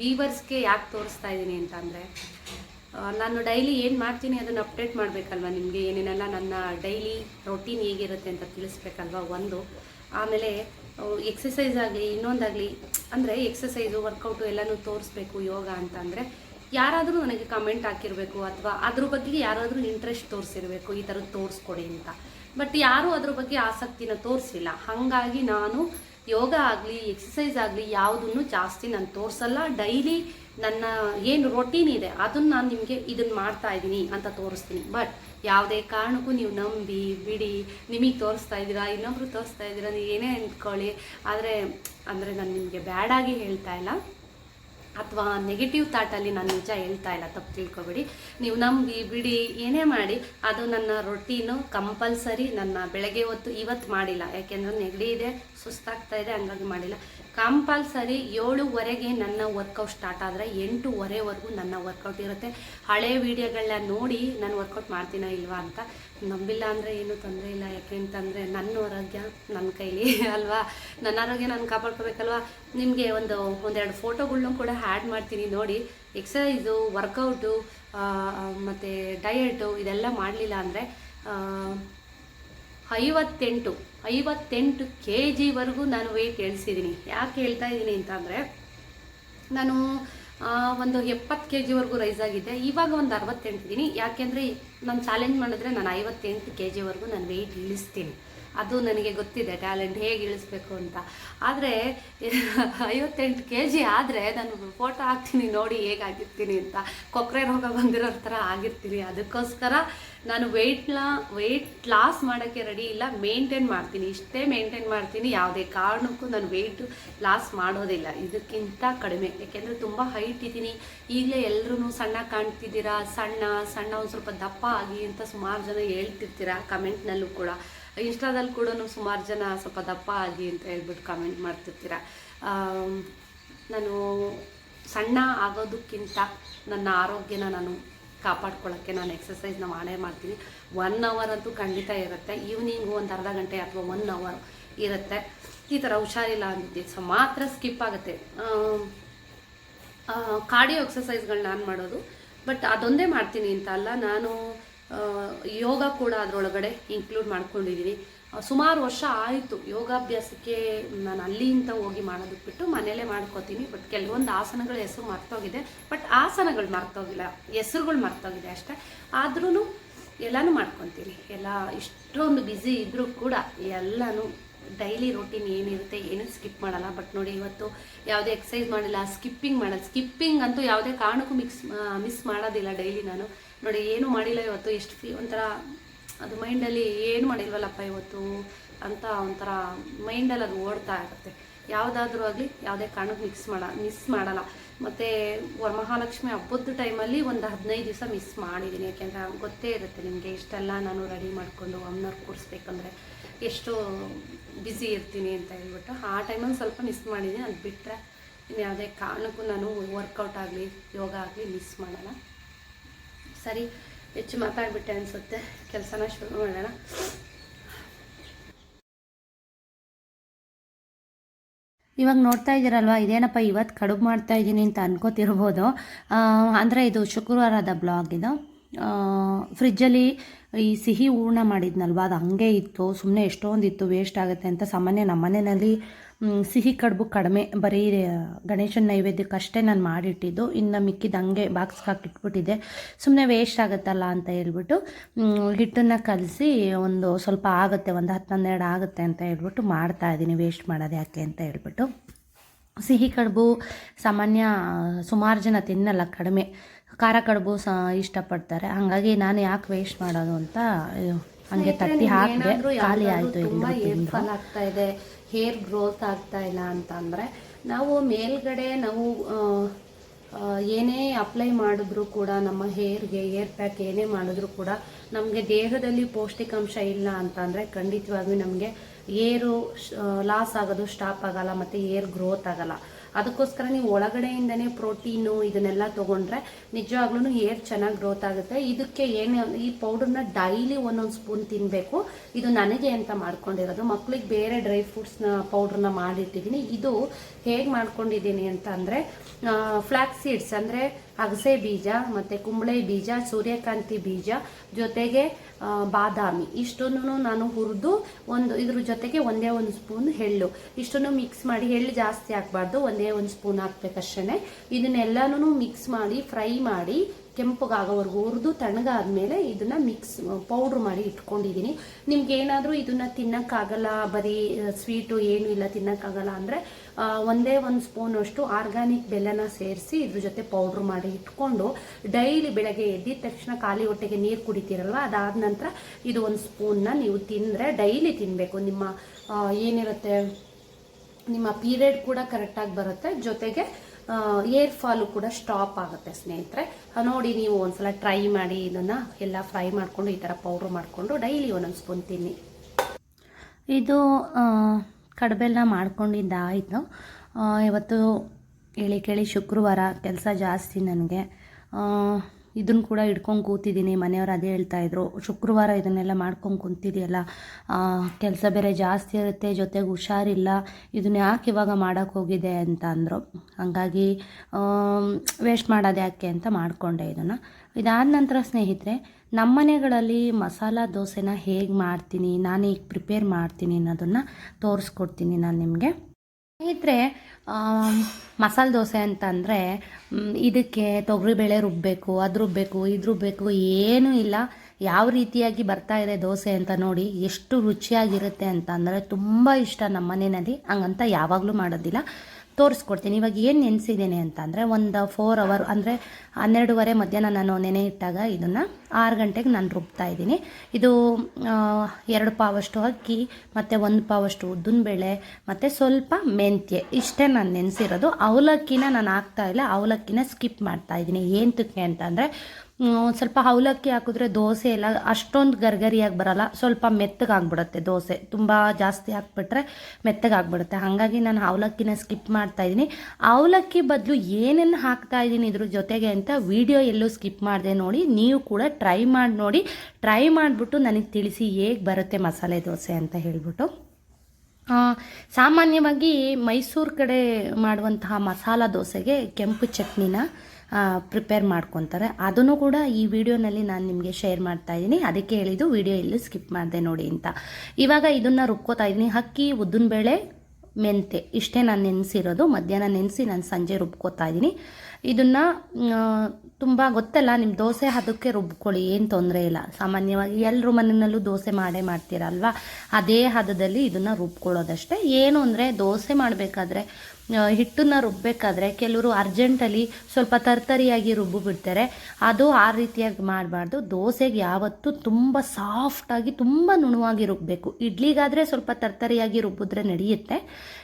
S1: ವೀವರ್ಸ್ಗೆ ಯಾಕೆ ತೋರಿಸ್ತಾ ಇದ್ದೀನಿ ಅಂತಂದರೆ ನಾನು ಡೈಲಿ ಏನು ಮಾಡ್ತೀನಿ ಅದನ್ನು ಅಪ್ಡೇಟ್ ಮಾಡಬೇಕಲ್ವ ನಿಮಗೆ? ಏನೇನೆಲ್ಲ ನನ್ನ ಡೈಲಿ ರೊಟೀನ್ ಹೇಗಿರುತ್ತೆ ಅಂತ ತಿಳಿಸ್ಬೇಕಲ್ವ ಒಂದು. ಆಮೇಲೆ ಎಕ್ಸಸೈಸ್ ಆಗಲಿ, ಇನ್ನೊಂದಾಗಲಿ, ಅಂದರೆ ಎಕ್ಸಸೈಸು ವರ್ಕೌಟು ಎಲ್ಲನೂ ತೋರಿಸ್ಬೇಕು ಯೋಗ ಅಂತ ಅಂದರೆ, ಯಾರಾದರೂ ನನಗೆ ಕಮೆಂಟ್ ಹಾಕಿರಬೇಕು ಅಥವಾ ಅದ್ರ ಬಗ್ಗೆ ಯಾರಾದರೂ ಇಂಟ್ರೆಸ್ಟ್ ತೋರಿಸಿರಬೇಕು ಈ ಥರದ್ದು ತೋರಿಸ್ಕೊಡಿ ಅಂತ. ಬಟ್ ಯಾರೂ ಅದ್ರ ಬಗ್ಗೆ ಆಸಕ್ತಿನ ತೋರಿಸಿಲ್ಲ. ಹಾಗಾಗಿ ನಾನು ಯೋಗ ಆಗಲಿ ಎಕ್ಸಸೈಸ್ ಆಗಲಿ ಯಾವುದನ್ನು ಜಾಸ್ತಿ ನಾನು ತೋರಿಸಲ್ಲ. ಡೈಲಿ ನನ್ನ ಏನು ರೊಟೀನ್ ಇದೆ, ಅದನ್ನು ನಾನು ನಿಮಗೆ ಇದನ್ನು ಮಾಡ್ತಾ ಇದ್ದೀನಿ ಅಂತ ತೋರಿಸ್ತೀನಿ. ಬಟ್ ಯಾವುದೇ ಕಾರಣಕ್ಕೂ ನೀವು ನಂಬಿ, ಬಿಡಿ, ನಿಮಗೆ ತೋರಿಸ್ತಾ ಇದ್ದೀರಾ ಇನ್ನೊಬ್ರು ತೋರಿಸ್ತಾ ಇದ್ದೀರಾ ನೀವು ಏನೇ ಅಂದ್ಕೊಳ್ಳಿ. ಆದರೆ, ಅಂದರೆ ನಾನು ನಿಮಗೆ ಬ್ಯಾಡಾಗಿ ಹೇಳ್ತಾ ಇಲ್ಲ. ಅಥವಾ ನೆಗೆಟಿವ್ ಥಾಟಲ್ಲಿ ನಾನು ನಿಜ ಹೇಳ್ತಾ ಇಲ್ಲ, ತಪ್ಪು ತಿಳ್ಕೊಬೇಡಿ. ನೀವು ನಂಬಿ, ಬಿಡಿ, ಏನೇ ಮಾಡಿ, ಅದು ನನ್ನ ರೊಟೀನು ಕಂಪಲ್ಸರಿ ನನ್ನ ಬೆಳಗ್ಗೆ ಹೊತ್ತು ಇವತ್ತು ಮಾಡಿಲ್ಲ. ಯಾಕೆಂದರೆ ನೆಗಡಿ ಇದೆ, ಸುಸ್ತಾಗ್ತಾ ಇದೆ, ಹಂಗಾಗಿ ಮಾಡಿಲ್ಲ. ಕಂಪಲ್ಸರಿ ಏಳುವರೆಗೆ ನನ್ನ ವರ್ಕೌಟ್ ಸ್ಟಾರ್ಟ್ ಆದರೆ ಎಂಟೂವರೆವರೆಗೂ ನನ್ನ ವರ್ಕೌಟ್ ಇರುತ್ತೆ. ಹಳೆ ವೀಡಿಯೋಗಳನ್ನ ನೋಡಿ ನಾನು ವರ್ಕೌಟ್ ಮಾಡ್ತೀನೋ ಇಲ್ವಾ ಅಂತ ನಂಬಿಲ್ಲ ಅಂದರೆ ಏನೂ ತೊಂದರೆ ಇಲ್ಲ. ಯಾಕೆ ಅಂತಂದರೆ ನನ್ನ ಆರೋಗ್ಯ ನನ್ನ ಕೈಲಿ ಅಲ್ವಾ? ನನ್ನ ಆರೋಗ್ಯ ನಾನು ಕಾಪಾಡ್ಕೋಬೇಕಲ್ವಾ? ನಿಮಗೆ ಒಂದು, ಒಂದೆರಡು ಫೋಟೋಗಳ್ನೂ ಕೂಡ ಆ್ಯಡ್ ಮಾಡ್ತೀನಿ ನೋಡಿ. ಎಕ್ಸಸೈಸು ವರ್ಕೌಟು ಮತ್ತು ಡಯಟು ಇದೆಲ್ಲ ಮಾಡಲಿಲ್ಲ ಅಂದರೆ ಐವತ್ತೆಂಟು ಐವತ್ತೆಂಟು ಕೆ ಜಿವರೆಗೂ ನಾನು ವೆಯ್ಟ್ ಇಳಿಸಿದ್ದೀನಿ ಯಾಕೆ ಹೇಳ್ತಾ ಇದ್ದೀನಿ ಅಂತಂದರೆ ನಾನು ಒಂದು ಎಪ್ಪತ್ತು ಕೆ ಜಿವರೆಗೂ ರೈಸ್ ಆಗಿದ್ದೆ. ಇವಾಗ ಒಂದು ಅರವತ್ತೆಂಟಿದ್ದೀನಿ ಯಾಕೆಂದರೆ ನಾನು ಚಾಲೆಂಜ್ ಮಾಡಿದ್ರೆ ನಾನು ಐವತ್ತೆಂಟು ಕೆ ಜಿವರೆಗೂ ನಾನು ವೆಯ್ಟ್ ಇಳಿಸ್ತೀನಿ. ಅದು ನನಗೆ ಗೊತ್ತಿದೆ ಟ್ಯಾಲೆಂಟ್ ಹೇಗೆ ಇಳಿಸ್ಬೇಕು ಅಂತ. ಆದರೆ, ಐವತ್ತೆಂಟು ಕೆ ಜಿ ಆದರೆ ನಾನು ಫೋಟೋ ಹಾಕ್ತೀನಿ, ನೋಡಿ ಹೇಗಾಗಿರ್ತೀನಿ ಅಂತ. ಕೊಕ್ಕರೆ ರೋಗ ಬಂದಿರೋ ಥರ ಆಗಿರ್ತೀನಿ. ಅದಕ್ಕೋಸ್ಕರ ನಾನು ವೆಯ್ಟ್ನ ವೆಯ್ಟ್ ಲಾಸ್ ಮಾಡೋಕ್ಕೆ ರೆಡಿ ಇಲ್ಲ ಮೇಂಟೈನ್ ಮಾಡ್ತೀನಿ. ಇಷ್ಟೇ ಮೇಂಟೈನ್ ಮಾಡ್ತೀನಿ. ಯಾವುದೇ ಕಾರಣಕ್ಕೂ ನಾನು ವೆಯ್ಟ್ ಲಾಸ್ ಮಾಡೋದಿಲ್ಲ. ಇದಕ್ಕಿಂತ ಕಡಿಮೆ. ಯಾಕೆಂದರೆ ತುಂಬ ಹೈಟ್ ಇದ್ದೀನಿ. ಈಗಲೇ ಎಲ್ಲರೂ ಸಣ್ಣ ಕಾಣ್ತಿದ್ದೀರಾ? ಸಣ್ಣ ಸಣ್ಣ ಒಂದು ಸ್ವಲ್ಪ ದಪ್ಪ ಆಗಿ ಅಂತ ಸುಮಾರು ಜನ ಹೇಳ್ತಿರ್ತೀರಾ? ಕಮೆಂಟ್ನಲ್ಲೂ ಕೂಡ. ಇನ್ಸ್ಟಾದಲ್ಲಿ ಕೂಡ ಸುಮಾರು ಜನ ಸ್ವಲ್ಪ ದಪ್ಪ ಆಗಿ ಅಂತ ಹೇಳ್ಬಿಟ್ಟು ಕಮೆಂಟ್ ಮಾಡ್ತಿರ್ತೀರ. ನಾನು ಸಣ್ಣ ಆಗೋದಕ್ಕಿಂತ ನನ್ನ ಆರೋಗ್ಯನ ನಾನು ಕಾಪಾಡ್ಕೊಳ್ಳೋಕ್ಕೆ ನಾನು ಎಕ್ಸಸೈಸ್ನ ಮಾಡೇ ಮಾಡ್ತೀನಿ. ಒನ್ ಅವರ್ ಅಂತೂ ಖಂಡಿತ ಇರುತ್ತೆ. ಈವ್ನಿಂಗು ಒಂದು ಅರ್ಧ ಗಂಟೆ ಅಥವಾ ಒನ್ ಅವರ್ ಇರುತ್ತೆ. ಈ ಥರ ಹುಷಾರಿಲ್ಲ ಅಂತ ಸೊ ಮಾತ್ರ ಸ್ಕಿಪ್ ಆಗುತ್ತೆ. ಕಾರ್ಡಿಯೋ ಎಕ್ಸಸೈಸ್ಗಳು ನಾನು ಮಾಡೋದು. ಬಟ್ ಅದೊಂದೇ ಮಾಡ್ತೀನಿ ಅಂತ ಅಲ್ಲ. ನಾನು ಯೋಗ ಕೂಡ ಅದರೊಳಗಡೆ ಇನ್ಕ್ಲೂಡ್ ಮಾಡ್ಕೊಂಡಿದ್ದೀನಿ ಸುಮಾರು ವರ್ಷ ಆಯಿತು ಯೋಗಾಭ್ಯಾಸಕ್ಕೆ ನಾನು ಅಲ್ಲಿಂದ ಹೋಗಿ ಮಾಡೋದಕ್ಕೆ ಬಿಟ್ಟು ಮನೆಯಲ್ಲೇ ಮಾಡ್ಕೋತೀನಿ ಬಟ್ ಕೆಲವೊಂದು ಆಸನಗಳ ಹೆಸರು ಮರ್ತೋಗಿದೆ ಬಟ್ ಆಸನಗಳು ಮರ್ತೋಗಿಲ್ಲ, ಹೆಸರುಗಳು ಮರ್ತೋಗಿದೆ ಅಷ್ಟೇ. ಆದ್ರೂ ಎಲ್ಲನೂ ಮಾಡ್ಕೊತೀನಿ ಎಲ್ಲ ಇಷ್ಟೊಂದು ಬ್ಯುಸಿ ಇದ್ದರೂ ಕೂಡ ಎಲ್ಲನೂ ಡೈಲಿ ರೂಟೀನ್ ಏನಿರುತ್ತೆ ಏನೂ ಸ್ಕಿಪ್ ಮಾಡಲ್ಲ. ಬಟ್ ನೋಡಿ, ಇವತ್ತು ಯಾವುದೇ ಎಕ್ಸಸೈಸ್ ಮಾಡಿಲ್ಲ ಸ್ಕಿಪ್ಪಿಂಗ್ ಮಾಡಲ್ಲ. ಸ್ಕಿಪ್ಪಿಂಗ್ ಅಂತೂ ಯಾವುದೇ ಕಾರಣಕ್ಕೂ ಮಿಕ್ಸ್ ಮಿಸ್ ಮಾಡೋದಿಲ್ಲ ಡೈಲಿ ನಾನು. ನೋಡಿ, ಏನೂ ಮಾಡಿಲ್ಲ ಇವತ್ತು. ಎಷ್ಟು ಫೀ ಒಂಥರ ಅದು ಮೈಂಡಲ್ಲಿ ಏನು ಮಾಡಿಲ್ವಲ್ಲಪ್ಪ ಇವತ್ತು ಅಂತ ಒಂಥರ ಮೈಂಡಲ್ಲಿ ಅದು ಓಡ್ತಾ ಇರುತ್ತೆ. ಯಾವುದಾದ್ರೂ ಆಗಲಿ, ಯಾವುದೇ ಕಾರಣಕ್ಕೆ ಮಿಕ್ಸ್ ಮಾಡ ಮಿಸ್ ಮಾಡಲ್ಲ. ಮತ್ತು ವರಮಹಾಲಕ್ಷ್ಮಿ ಹಬ್ಬದ ಟೈಮಲ್ಲಿ ಒಂದು ಹದಿನೈದು ದಿವಸ ಮಿಸ್ ಮಾಡಿದ್ದೀನಿ. ಯಾಕೆಂದರೆ ಗೊತ್ತೇ ಇರುತ್ತೆ ನಿಮಗೆ, ಇಷ್ಟೆಲ್ಲ ನಾನು ರೆಡಿ ಮಾಡಿಕೊಂಡು ಅಮ್ಮನವ್ರು ಕೂರಿಸ್ಬೇಕಂದ್ರೆ ಎಷ್ಟು ಬ್ಯುಸಿ ಇರ್ತೀನಿ ಅಂತ ಹೇಳ್ಬಿಟ್ಟು ಆ ಟೈಮಲ್ಲಿ ಸ್ವಲ್ಪ ಮಿಸ್ ಮಾಡಿದೆ ಅದು ಬಿಟ್ಟರೆ ಇನ್ನು ಯಾವುದೇ ಕಾರಣಕ್ಕೂ ನಾನು ವರ್ಕೌಟ್ ಆಗಲಿ, ಯೋಗ ಆಗಲಿ ಮಿಸ್ ಮಾಡೋಣ ಸರಿ, ಹೆಚ್ಚು ಮಾತಾಡ್ಬಿಟ್ಟೆ ಅನಿಸುತ್ತೆ. ಕೆಲಸನ ಶುರು ಮಾಡೋಣ.
S2: ಇವಾಗ ನೋಡ್ತಾ ಇದ್ದೀರಲ್ವ, ಇದೇನಪ್ಪ ಇವತ್ತು ಕಡುಬು ಮಾಡ್ತಾ ಇದ್ದೀನಿ ಅಂತ ಅನ್ಕೋತಿರ್ಬೋದು. ಅಂದರೆ ಇದು ಶುಕ್ರವಾರದ ಬ್ಲಾಗ್ ಇದು. ಫ್ರಿಜ್ಜಲ್ಲಿ ಈ ಸಿಹಿ ಹೂರ್ಣ ಮಾಡಿದ್ನಲ್ವ? ಅದು ಹಂಗೆ ಇತ್ತು. ಸುಮ್ಮನೆ ಎಷ್ಟೊಂದು ಇತ್ತು ವೇಸ್ಟ್ ಆಗುತ್ತೆ ಅಂತ ಸಾಮಾನ್ಯ ನಮ್ಮ ಮನೆಯಲ್ಲಿ ಸಿಹಿ ಕಡುಬು ಕಡಿಮೆ. ಬರೀ, ಗಣೇಶನ ನೈವೇದ್ಯಕ್ಕಷ್ಟೇ ನಾನು ಮಾಡಿಟ್ಟಿದ್ದು. ಇನ್ನು ಮಿಕ್ಕಿದ ಹಂಗೆ ಬಾಕ್ಸ್ಗೆ ಹಾಕಿಟ್ಬಿಟ್ಟಿದ್ದೆ ಸುಮ್ಮನೆ ವೇಸ್ಟ್ ಆಗುತ್ತಲ್ಲ ಅಂತ ಹೇಳ್ಬಿಟ್ಟು ಹಿಟ್ಟನ್ನು ಕಲಸಿ ಒಂದು ಸ್ವಲ್ಪ ಆಗುತ್ತೆ, ಒಂದು ಹತ್ತೊಂದೆರಡು ಆಗುತ್ತೆ ಅಂತ ಹೇಳ್ಬಿಟ್ಟು ಮಾಡ್ತಾ ಇದ್ದೀನಿ. ವೇಸ್ಟ್ ಮಾಡೋದು ಯಾಕೆ ಅಂತ ಹೇಳ್ಬಿಟ್ಟು. ಸಿಹಿ ಕಡುಬು ಸಾಮಾನ್ಯ, ಸುಮಾರು ಜನ ತಿನ್ನಲ್ಲ ಕಡಿಮೆ. ಖಾರ ಕಡುಬು ಸಹ ಇಷ್ಟಪಡ್ತಾರೆ. ಹಾಗಾಗಿ ನಾನು ಯಾಕೆ ವೇಸ್ಟ್ ಮಾಡೋದು ಅಂತ ಹಂಗೆ ತಟ್ಟಿ ಹಾಕಿದೆ ಖಾಲಿ ಆಯಿತು
S1: ತುಂಬ ಫಾಲ್ ಆಗ್ತಾ ಇದೆ ಹೇರ್ ಗ್ರೋತ್ ಆಗ್ತಾ ಇಲ್ಲ ಅಂತ ಅಂದ್ರೆ ನಾವು ಮೇಲ್ಗಡೆ ನಾವು ಏನೇ ಅಪ್ಲೈ ಮಾಡಿದ್ರೂ ಕೂಡ ನಮ್ಮ ಹೇರ್ಗೆ ಹೇರ್ ಪ್ಯಾಕ್ ಏನೇ ಮಾಡಿದ್ರು ಕೂಡ ನಮಗೆ ದೇಹದಲ್ಲಿ ಪೌಷ್ಟಿಕಾಂಶ ಇಲ್ಲ ಅಂತ ಅಂದರೆ ಖಂಡಿತವಾಗಿಯೂ ನಮಗೆ ಏರು ಲಾಸ್ ಆಗೋದು ಸ್ಟಾಪ್ ಆಗಲ್ಲ ಮತ್ತು ಏರ್ ಗ್ರೋತ್ ಆಗಲ್ಲ. ಅದಕ್ಕೋಸ್ಕರ ನೀವು ಒಳಗಡೆಯಿಂದನೇ ಪ್ರೋಟೀನು ಇದನ್ನೆಲ್ಲ ತೊಗೊಂಡ್ರೆ ನಿಜವಾಗ್ಲೂ ಹೇರ್ ಚೆನ್ನಾಗಿ ಗ್ರೋತ್ ಆಗುತ್ತೆ. ಇದಕ್ಕೆ ಏನು, ಈ ಪೌಡರ್ನ ಡೈಲಿ ಒಂದೊಂದು ಸ್ಪೂನ್ ತಿನ್ನಬೇಕು ಇದು ನನಗೆ ಅಂತ ಮಾಡ್ಕೊಂಡಿರೋದು. ಮಕ್ಳಿಗೆ ಬೇರೆ ಡ್ರೈ ಫ್ರೂಟ್ಸ್ನ ಪೌಡ್ರನ್ನ ಮಾಡಿಟ್ಟಿದ್ದೀನಿ ಇದು ಹೇಗೆ ಮಾಡ್ಕೊಂಡಿದ್ದೀನಿ ಅಂತ ಅಂದರೆ ಫ್ಲ್ಯಾಕ್ಸ್ ಸೀಡ್ಸ್ ಅಂದರೆ ಅಗಸೆ ಬೀಜ ಮತ್ತು ಕುಂಬಳೆ ಬೀಜ, ಸೂರ್ಯಕಾಂತಿ ಬೀಜ ಜೊತೆಗೆ ಬಾದಾಮಿ. ಇಷ್ಟನ್ನು ನಾನು ಹುರಿದು ಒಂದು, ಇದ್ರ ಜೊತೆಗೆ ಒಂದೇ ಒಂದು ಸ್ಪೂನ್ ಎಳ್ಳು. ಇಷ್ಟನ್ನು ಮಿಕ್ಸ್ ಮಾಡಿ, ಎಳ್ಳು ಜಾಸ್ತಿ ಹಾಕ್ಬಾರ್ದು ಒಂದೇ ಒಂದು ಸ್ಪೂನ್ ಹಾಕ್ಬೇಕಷ್ಟೇ ಇದನ್ನೆಲ್ಲನೂ ಮಿಕ್ಸ್ ಮಾಡಿ ಫ್ರೈ ಮಾಡಿ ಕೆಂಪಗಾಗೋವರೆಗೂ ಹುರಿದು ತಣ್ಣಗಾದ್ಮೇಲೆ ಇದನ್ನ ಮಿಕ್ಸ್ ಪೌಡ್ರ್ ಮಾಡಿ ಇಟ್ಕೊಂಡಿದ್ದೀನಿ. ನಿಮ್ಗೆ ಏನಾದರೂ ಇದನ್ನ ತಿನ್ನಕ್ಕಾಗಲ್ಲ, ಬರೀ ಸ್ವೀಟು ಏನು ಇಲ್ಲ ತಿನ್ನೋಕ್ಕಾಗಲ್ಲ ಅಂದರೆ ಒಂದೇ ಒಂದು ಸ್ಪೂನ್ ಅಷ್ಟು ಆರ್ಗ್ಯಾನಿಕ್ ಬೆಲ್ಲನ ಸೇರಿಸಿ ಇದ್ರ ಜೊತೆ ಪೌಡ್ರ್ ಮಾಡಿ ಇಟ್ಕೊಂಡು ಡೈಲಿ ಬೆಳಗ್ಗೆ ಎದ್ದಿದ ತಕ್ಷಣ ಖಾಲಿ ಹೊಟ್ಟೆಗೆ ನೀರು ಕುಡಿತೀರಲ್ವ, ಅದಾದ ನಂತರ ಇದು ಒಂದು ಸ್ಪೂನ್ನ ನೀವು ತಿಂದರೆ ಡೈಲಿ ತಿನ್ನಬೇಕು ನಿಮ್ಮ ಏನಿರುತ್ತೆ, ನಿಮ್ಮ ಪೀರಿಯಡ್ ಕೂಡ ಕರೆಕ್ಟಾಗಿ ಬರುತ್ತೆ. ಜೊತೆಗೆ ಏರ್ ಫಾಲು ಕೂಡ ಸ್ಟಾಪ್ ಆಗುತ್ತೆ ಸ್ನೇಹಿತರೆ. ನೋಡಿ ನೀವು ಒಂದ್ಸಲ ಟ್ರೈ ಮಾಡಿ ಇದನ್ನ. ಎಲ್ಲ ಫ್ರೈ ಮಾಡಿಕೊಂಡು ಈ ಥರ ಪೌಡ್ರ್ ಮಾಡಿಕೊಂಡು ಡೈಲಿ ಒಂದೊಂದು ಸ್ಪೂನ್ ತಿನ್ನಿ.
S2: ಇದು ಕಡಬೆಲ್ಲ ಮಾಡ್ಕೊಂಡಿದ್ದಾಯಿತು ಇವತ್ತು ಹೇಳಿ ಕೇಳಿ ಶುಕ್ರವಾರ, ಕೆಲಸ ಜಾಸ್ತಿ ನನಗೆ. ಇದನ್ನು ಕೂಡ ಇಟ್ಕೊಂಡು ಕೂತಿದ್ದೀನಿ ಮನೆಯವರು ಅದೇ ಹೇಳ್ತಾ ಇದ್ರು. ಶುಕ್ರವಾರ ಇದನ್ನೆಲ್ಲ ಮಾಡ್ಕೊಂಡು ಕುಂತಿದೆಯಲ್ಲ? ಕೆಲಸ ಬೇರೆ ಜಾಸ್ತಿ ಇರುತ್ತೆ, ಜೊತೆಗೆ ಹುಷಾರಿಲ್ಲ. ಇದನ್ನ ಯಾಕೆ ಇವಾಗ ಮಾಡೋಕ್ಕೆ ಹೋಗಿದೆ ಅಂತ ಅಂದರು. ಹಾಗಾಗಿ ವೇಸ್ಟ್ ಮಾಡೋದು ಯಾಕೆ ಅಂತ ಮಾಡಿಕೊಂಡೆ ಇದನ್ನು. ಇದಾದ ನಂತರ ಸ್ನೇಹಿತರೆ ನಮ್ಮ ಮನೆಗಳಲ್ಲಿ ಮಸಾಲ ದೋಸೆನ ಹೇಗೆ ಮಾಡ್ತೀನಿ, ನಾನು ಈಗ ಪ್ರಿಪೇರ್ ಮಾಡ್ತೀನಿ ಅನ್ನೋದನ್ನು ತೋರಿಸ್ಕೊಡ್ತೀನಿ ನಾನು ನಿಮಗೆ. ಸ್ನೇಹಿತರೆ ಮಸಾಲೆ ದೋಸೆ ಅಂತಂದರೆ ಇದಕ್ಕೆ ತೊಗರಿಬೇಳೆ ರುಬ್ಬಬೇಕು ಅದು ರುಬ್ಬಬೇಕು ಇದು ರುಬ್ಬಬೇಕು ಏನೂ ಇಲ್ಲ. ಯಾವ ರೀತಿಯಾಗಿ ಬರ್ತಾ ಇದೆ ದೋಸೆ ಅಂತ ನೋಡಿ ಎಷ್ಟು ರುಚಿಯಾಗಿರುತ್ತೆ ಅಂತ ಅಂದರೆ ತುಂಬ ಇಷ್ಟ ನಮ್ಮ ಮನೆಯಲ್ಲಿ ಹಂಗಂತ ಯಾವಾಗಲೂ ಮಾಡೋದಿಲ್ಲ. ತೋರಿಸ್ಕೊಡ್ತೀನಿ. ಇವಾಗ ಏನು ನೆನೆಸಿದ್ದೇನೆ ಅಂತ ಅಂದರೆ ಒಂದು ಫೋರ್ ಅವರ್ ಅಂದರೆ ಹನ್ನೆರಡೂವರೆ ಮಧ್ಯಾಹ್ನ ನಾನು ನೆನೆ ಇಟ್ಟಾಗ ಇದನ್ನು ಆರು ಗಂಟೆಗೆ ನಾನು ರುಬ್ತಾ ಇದ್ದೀನಿ. ಇದು ಎರಡು ಪಾವಷ್ಟು ಅಕ್ಕಿ, ಮತ್ತು ಒಂದು ಪಾವಷ್ಟು ಉದ್ದಿನಬೇಳೆ, ಮತ್ತು ಸ್ವಲ್ಪ ಮೆಂತ್ಯ. ಇಷ್ಟೇ ನಾನು ನೆನೆಸಿರೋದು. ಅವಲಕ್ಕಿನ ನಾನು ಹಾಕ್ತಾ ಇಲ್ಲ. ಅವಲಕ್ಕಿನ ಸ್ಕಿಪ್ ಮಾಡ್ತಾ ಇದ್ದೀನಿ. ಏಂತಕ್ಕೆ ಅಂತಂದರೆ ಸ್ವಲ್ಪ ಅವಲಕ್ಕಿ ಹಾಕಿದ್ರೆ ದೋಸೆ ಎಲ್ಲ ಅಷ್ಟೊಂದು ಗರ್ಗರಿಯಾಗಿ ಬರಲ್ಲ. ಸ್ವಲ್ಪ ಮೆತ್ತಗಾಗ್ಬಿಡುತ್ತೆ ದೋಸೆ. ತುಂಬ ಜಾಸ್ತಿ ಹಾಕ್ಬಿಟ್ರೆ ಮೆತ್ತಗಾಗ್ಬಿಡುತ್ತೆ ಹಾಗಾಗಿ ನಾನು ಅವಲಕ್ಕಿನ ಸ್ಕಿಪ್ ಮಾಡ್ತಾ ಇದ್ದೀನಿ ಅವಲಕ್ಕಿ ಬದಲು ಏನೇನು ಹಾಕ್ತಾ ಇದ್ದೀನಿ ಇದ್ರ ಜೊತೆಗೆ ಅಂತ ವಿಡಿಯೋ ಎಲ್ಲೂ ಸ್ಕಿಪ್ ಮಾಡಿದೆ ನೋಡಿ. ನೀವು ಕೂಡ ಟ್ರೈ ಮಾಡಿ ನೋಡಿ. ಟ್ರೈ ಮಾಡಿಬಿಟ್ಟು ನನಗೆ ತಿಳಿಸಿ ಹೇಗೆ ಬರುತ್ತೆ ಮಸಾಲೆ ದೋಸೆ ಅಂತ ಹೇಳಿಬಿಟ್ಟು. ಸಾಮಾನ್ಯವಾಗಿ ಮೈಸೂರು ಕಡೆ ಮಾಡುವಂತಹ ಮಸಾಲ ದೋಸೆಗೆ ಕೆಂಪು ಚಟ್ನಿನ ಪ್ರಿಪೇರ್ ಮಾಡ್ಕೊತಾರೆ. ಅದನ್ನು ಕೂಡ ಈ ವಿಡಿಯೋನಲ್ಲಿ ನಾನು ನಿಮಗೆ ಶೇರ್ ಮಾಡ್ತಾ ಇದ್ದೀನಿ. ಅದಕ್ಕೆ ಹೇಳಿದ್ದು ವಿಡಿಯೋ ಇಲ್ಲಿ ಸ್ಕಿಪ್ ಮಾಡಿದೆ ನೋಡಿ ಅಂತ. ಇವಾಗ ಇದನ್ನು ರುಬ್ಕೋತಾ ಇದ್ದೀನಿ. ಅಕ್ಕಿ, ಉದ್ದಿನಬೇಳೆ ಮೆಂತೆ ಇಷ್ಟೇ ನಾನು ನೆನೆಸಿರೋದು. ಮಧ್ಯಾಹ್ನ ನೆನೆಸಿ ನಾನು ಸಂಜೆ ರುಬ್ಕೋತಾ ಇದ್ದೀನಿ. ಇದನ್ನು ತುಂಬ ಗೊತ್ತಲ್ಲ ನಿಮ್ಮ ದೋಸೆ ಹದಕ್ಕೆ ರುಬ್ಕೊಳ್ಳಿ, ಏನು ತೊಂದರೆ ಇಲ್ಲ. ಸಾಮಾನ್ಯವಾಗಿ ಎಲ್ಲರೂ ಮನೆಯಲ್ಲೂ ದೋಸೆ ಮಾಡೇ ಮಾಡ್ತೀರಲ್ವ? ಅದೇ ಹದದಲ್ಲಿ ಇದನ್ನು ರುಬ್ಕೊಳ್ಳೋದಷ್ಟೇ. ಏನು ಅಂದರೆ ದೋಸೆ ಮಾಡಬೇಕಾದ್ರೆ ಹಿಟ್ಟನ್ನು ರುಬ್ಬಬೇಕಾದ್ರೆ ಕೆಲವರು ಅರ್ಜೆಂಟಲ್ಲಿ ಸ್ವಲ್ಪ ತರ್ತರಿಯಾಗಿ ರುಬ್ಬು ಬಿಡ್ತಾರೆ ಅದು ಆ ರೀತಿಯಾಗಿ ಮಾಡಬಾರ್ದು. ದೋಸೆಗೆ ಯಾವತ್ತೂ ತುಂಬ ಸಾಫ್ಟಾಗಿ ತುಂಬ ನುಣುವಾಗಿ ರುಬ್ಬಬೇಕು ಇಡ್ಲಿಗಾದರೆ ಸ್ವಲ್ಪ ತರ್ತರಿಯಾಗಿ ರುಬ್ಬಿದ್ರೆ ನಡೆಯುತ್ತೆ.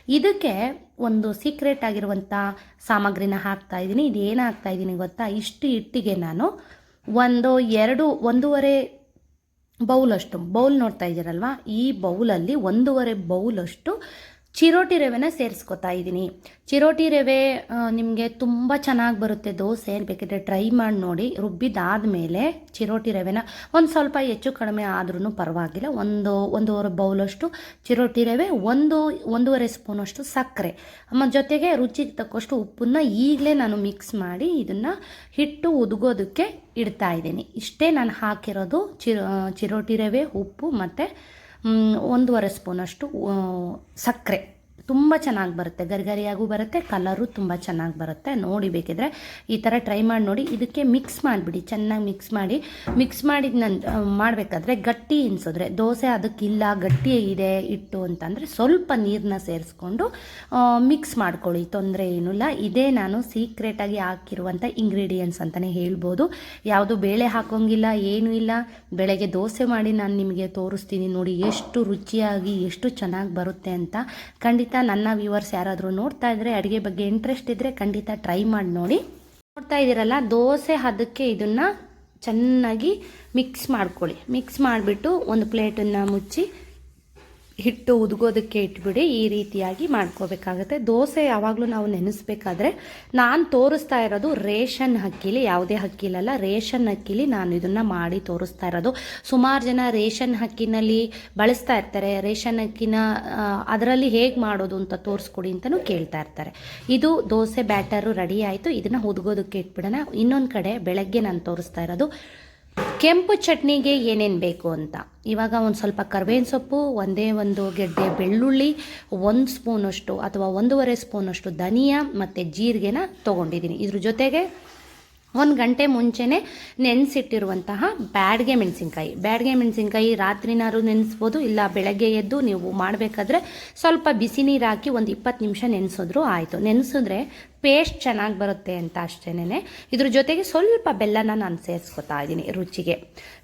S2: ಇದಕ್ಕೆ ಒಂದು ಸೀಕ್ರೆಟ್ ಆಗಿರುವಂಥ ಸಾಮಗ್ರಿನ ಹಾಕ್ತಾ ಇದ್ದೀನಿ. ಇದೇನು ಹಾಕ್ತಾ ಇದ್ದೀನಿ ಗೊತ್ತಾ? ಇಷ್ಟು ಹಿಟ್ಟಿಗೆ ನಾನು ಒಂದು ಎರಡು, ಒಂದೂವರೆ ಅಷ್ಟು ಬೌಲ್ ನೋಡ್ತಾ ಇದ್ದೀರಲ್ವಾ? ಈ ಬೌಲಲ್ಲಿ ಒಂದೂವರೆ ಬೌಲಷ್ಟು ಚಿರೋಟಿ ರವೆನ ಸೇರಿಸ್ಕೊತಾ ಇದ್ದೀನಿ. ಚಿರೋಟಿ ರವೆ ನಿಮಗೆ ತುಂಬ ಚೆನ್ನಾಗಿ ಬರುತ್ತೆ. ದೋಸೆ ಬೇಕಿದ್ರೆ ಟ್ರೈ ಮಾಡಿ ನೋಡಿ. ರುಬ್ಬಿದಾದ್ಮೇಲೆ ಚಿರೋಟಿ ರವೆನ ಒಂದು ಸ್ವಲ್ಪ ಹೆಚ್ಚು ಕಡಿಮೆ ಆದ್ರೂ ಪರವಾಗಿಲ್ಲ. ಒಂದು, ಒಂದೂವರೆ ಬೌಲಷ್ಟು ಚಿರೋಟಿ ರವೆ, ಒಂದು, ಒಂದೂವರೆ ಸ್ಪೂನಷ್ಟು ಸಕ್ಕರೆ. ಅಮ್ಮ, ಜೊತೆಗೆ ರುಚಿಗೆ ತಕ್ಕಷ್ಟು ಉಪ್ಪನ್ನ ಈಗಲೇ ನಾನು ಮಿಕ್ಸ್ ಮಾಡಿ ಇದನ್ನು ಹಿಟ್ಟು ಉದುಗೋದಕ್ಕೆ ಇಡ್ತಾ ಇದ್ದೀನಿ. ಇಷ್ಟೇ ನಾನು ಹಾಕಿರೋದು ಚಿರೋ, ಚಿರೋಟಿ ರವೆ, ಉಪ್ಪು ಮತ್ತು ಒಂದೂವರೆ ಸ್ಪೂನಷ್ಟು ಸಕ್ಕರೆ. ತುಂಬ ಚೆನ್ನಾಗಿ ಬರುತ್ತೆ. ಗರಿಗರಿಯಾಗೂ ಬರುತ್ತೆ ಕಲರು ತುಂಬ ಚೆನ್ನಾಗಿ ಬರುತ್ತೆ. ನೋಡಿ ಬೇಕಿದ್ರೆ ಈ ಥರ ಟ್ರೈ ಮಾಡಿ ನೋಡಿ. ಇದಕ್ಕೆ ಮಿಕ್ಸ್ ಮಾಡಿಬಿಡಿ, ಚೆನ್ನಾಗಿ ಮಿಕ್ಸ್ ಮಾಡಿ. ಮಿಕ್ಸ್ ಮಾಡಿದ ನಂತರ ಮಾಡಬೇಕಾದ್ರೆ ಗಟ್ಟಿ ಇನ್ಸಿದ್ರೆ ದೋಸೆ ಅದಕ್ಕಿಲ್ಲ, ಗಟ್ಟಿ ಇದೆ, ಇಟ್ಟು ಅಂತಂದರೆ ಸ್ವಲ್ಪ ನೀರನ್ನ ಸೇರಿಸ್ಕೊಂಡು ಮಿಕ್ಸ್ ಮಾಡ್ಕೊಳ್ಳಿ, ತೊಂದರೆ ಏನೂ ಇಲ್ಲ ಇದೇ ನಾನು ಸೀಕ್ರೆಟಾಗಿ ಹಾಕಿರುವಂಥ ಇಂಗ್ರೀಡಿಯೆಂಟ್ಸ್ ಅಂತಲೇ ಹೇಳ್ಬೋದು. ಯಾವುದು ಬೇಳೆ ಹಾಕೋಂಗಿಲ್ಲ, ಏನೂ ಇಲ್ಲ. ಬೆಳಗ್ಗೆ ದೋಸೆ ಮಾಡಿ ನಾನು ನಿಮಗೆ ತೋರಿಸ್ತೀನಿ ನೋಡಿ, ಎಷ್ಟು ರುಚಿಯಾಗಿ, ಎಷ್ಟು ಚೆನ್ನಾಗಿ ಬರುತ್ತೆ ಅಂತ ಖಂಡಿತ ನನ್ನ ವ್ಯೂವರ್ಸ್ ಯಾರಾದರೂ ನೋಡ್ತಾ ಇದ್ರೆ ಅಡುಗೆ ಬಗ್ಗೆ ಇಂಟ್ರೆಸ್ಟ್ ಇದ್ದರೆ ಖಂಡಿತ ಟ್ರೈ ಮಾಡಿ ನೋಡಿ. ನೋಡ್ತಾ ಇದ್ದೀರಲ್ಲ, ದೋಸೆ ಹದಕ್ಕೆ ಇದನ್ನು ಚೆನ್ನಾಗಿ ಮಿಕ್ಸ್ ಮಾಡ್ಕೊಳ್ಳಿ. ಮಿಕ್ಸ್ ಮಾಡಿಬಿಟ್ಟು ಒಂದು ಪ್ಲೇಟನ್ನು ಮುಚ್ಚಿ ಹಿಟ್ಟು ಉದುಗೋದಕ್ಕೆ ಇಟ್ಬಿಡಿ ಈ ರೀತಿಯಾಗಿ ಮಾಡ್ಕೋಬೇಕಾಗತ್ತೆ. ದೋಸೆ ಯಾವಾಗಲೂ ನಾವು ನೆನೆಸ್ಬೇಕಾದ್ರೆ ನಾನು ತೋರಿಸ್ತಾ ಇರೋದು ರೇಷನ್ ಅಕ್ಕಿಲಿ, ಯಾವುದೇ ಹಕ್ಕಿಲಲ್ಲ ರೇಷನ್ ಅಕ್ಕಿಲಿ ನಾನು ಇದನ್ನು ಮಾಡಿ ತೋರಿಸ್ತಾ ಇರೋದು. ಸುಮಾರು ಜನ ರೇಷನ್ ಹಕ್ಕಿನಲ್ಲಿ ಬಳಸ್ತಾ ಇರ್ತಾರೆ, ರೇಷನ್ ಅಕ್ಕಿನ ಅದರಲ್ಲಿ ಹೇಗೆ ಮಾಡೋದು ಅಂತ ತೋರಿಸ್ಕೊಡಿ ಅಂತಲೂ ಕೇಳ್ತಾ ಇರ್ತಾರೆ. ಇದು ದೋಸೆ ಬ್ಯಾಟರು ರೆಡಿ ಆಯಿತು, ಇದನ್ನು ಉದ್ಗೋದಕ್ಕೆ ಇಟ್ಬಿಡೋಣ. ಇನ್ನೊಂದು ಕಡೆ ಬೆಳಗ್ಗೆ ನಾನು ತೋರಿಸ್ತಾ ಇರೋದು ಕೆಂಪು ಚಟ್ನಿಗೆ ಏನೇನು ಬೇಕು ಅಂತ. ಇವಾಗ ಒಂದು ಸ್ವಲ್ಪ ಕರ್ಬೇವಿನ ಸೊಪ್ಪು, ಒಂದೇ ಒಂದು ಗೆಡ್ಡೆ ಬೆಳ್ಳುಳ್ಳಿ, ಒಂದು ಸ್ಪೂನಷ್ಟು ಅಥವಾ ಒಂದೂವರೆ ಸ್ಪೂನಷ್ಟು ಧನಿಯಾ ಮತ್ತು ಜೀರಿಗೆನ ತೊಗೊಂಡಿದ್ದೀನಿ ಇದ್ರ ಜೊತೆಗೆ ಒಂದು ಗಂಟೆ ಮುಂಚೆನೇ ನೆನೆಸಿಟ್ಟಿರುವಂತಹ ಬ್ಯಾಡ್ಗೆ ಮೆಣಸಿನ್ಕಾಯಿ. ಬ್ಯಾಡ್ಗೆ ಮೆಣಸಿನ್ಕಾಯಿ ರಾತ್ರಿನಾರು ನೆನೆಸ್ಬೋದು, ಇಲ್ಲ ಬೆಳಗ್ಗೆ ಎದ್ದು ನೀವು ಮಾಡಬೇಕಾದ್ರೆ ಸ್ವಲ್ಪ ಬಿಸಿ ನೀರು ಹಾಕಿ ಒಂದು ಇಪ್ಪತ್ತು ನಿಮಿಷ ನೆನೆಸಿದ್ರು ಆಯಿತು. ನೆನೆಸಿದ್ರೆ ಪೇಸ್ಟ್ ಚೆನ್ನಾಗಿ ಬರುತ್ತೆ ಅಂತ ಅಷ್ಟೇನೆ ಇದ್ರ ಜೊತೆಗೆ ಸ್ವಲ್ಪ ಬೆಲ್ಲನ ನಾನು ಸೇರಿಸ್ಕೊತಾ ಇದ್ದೀನಿ ರುಚಿಗೆ.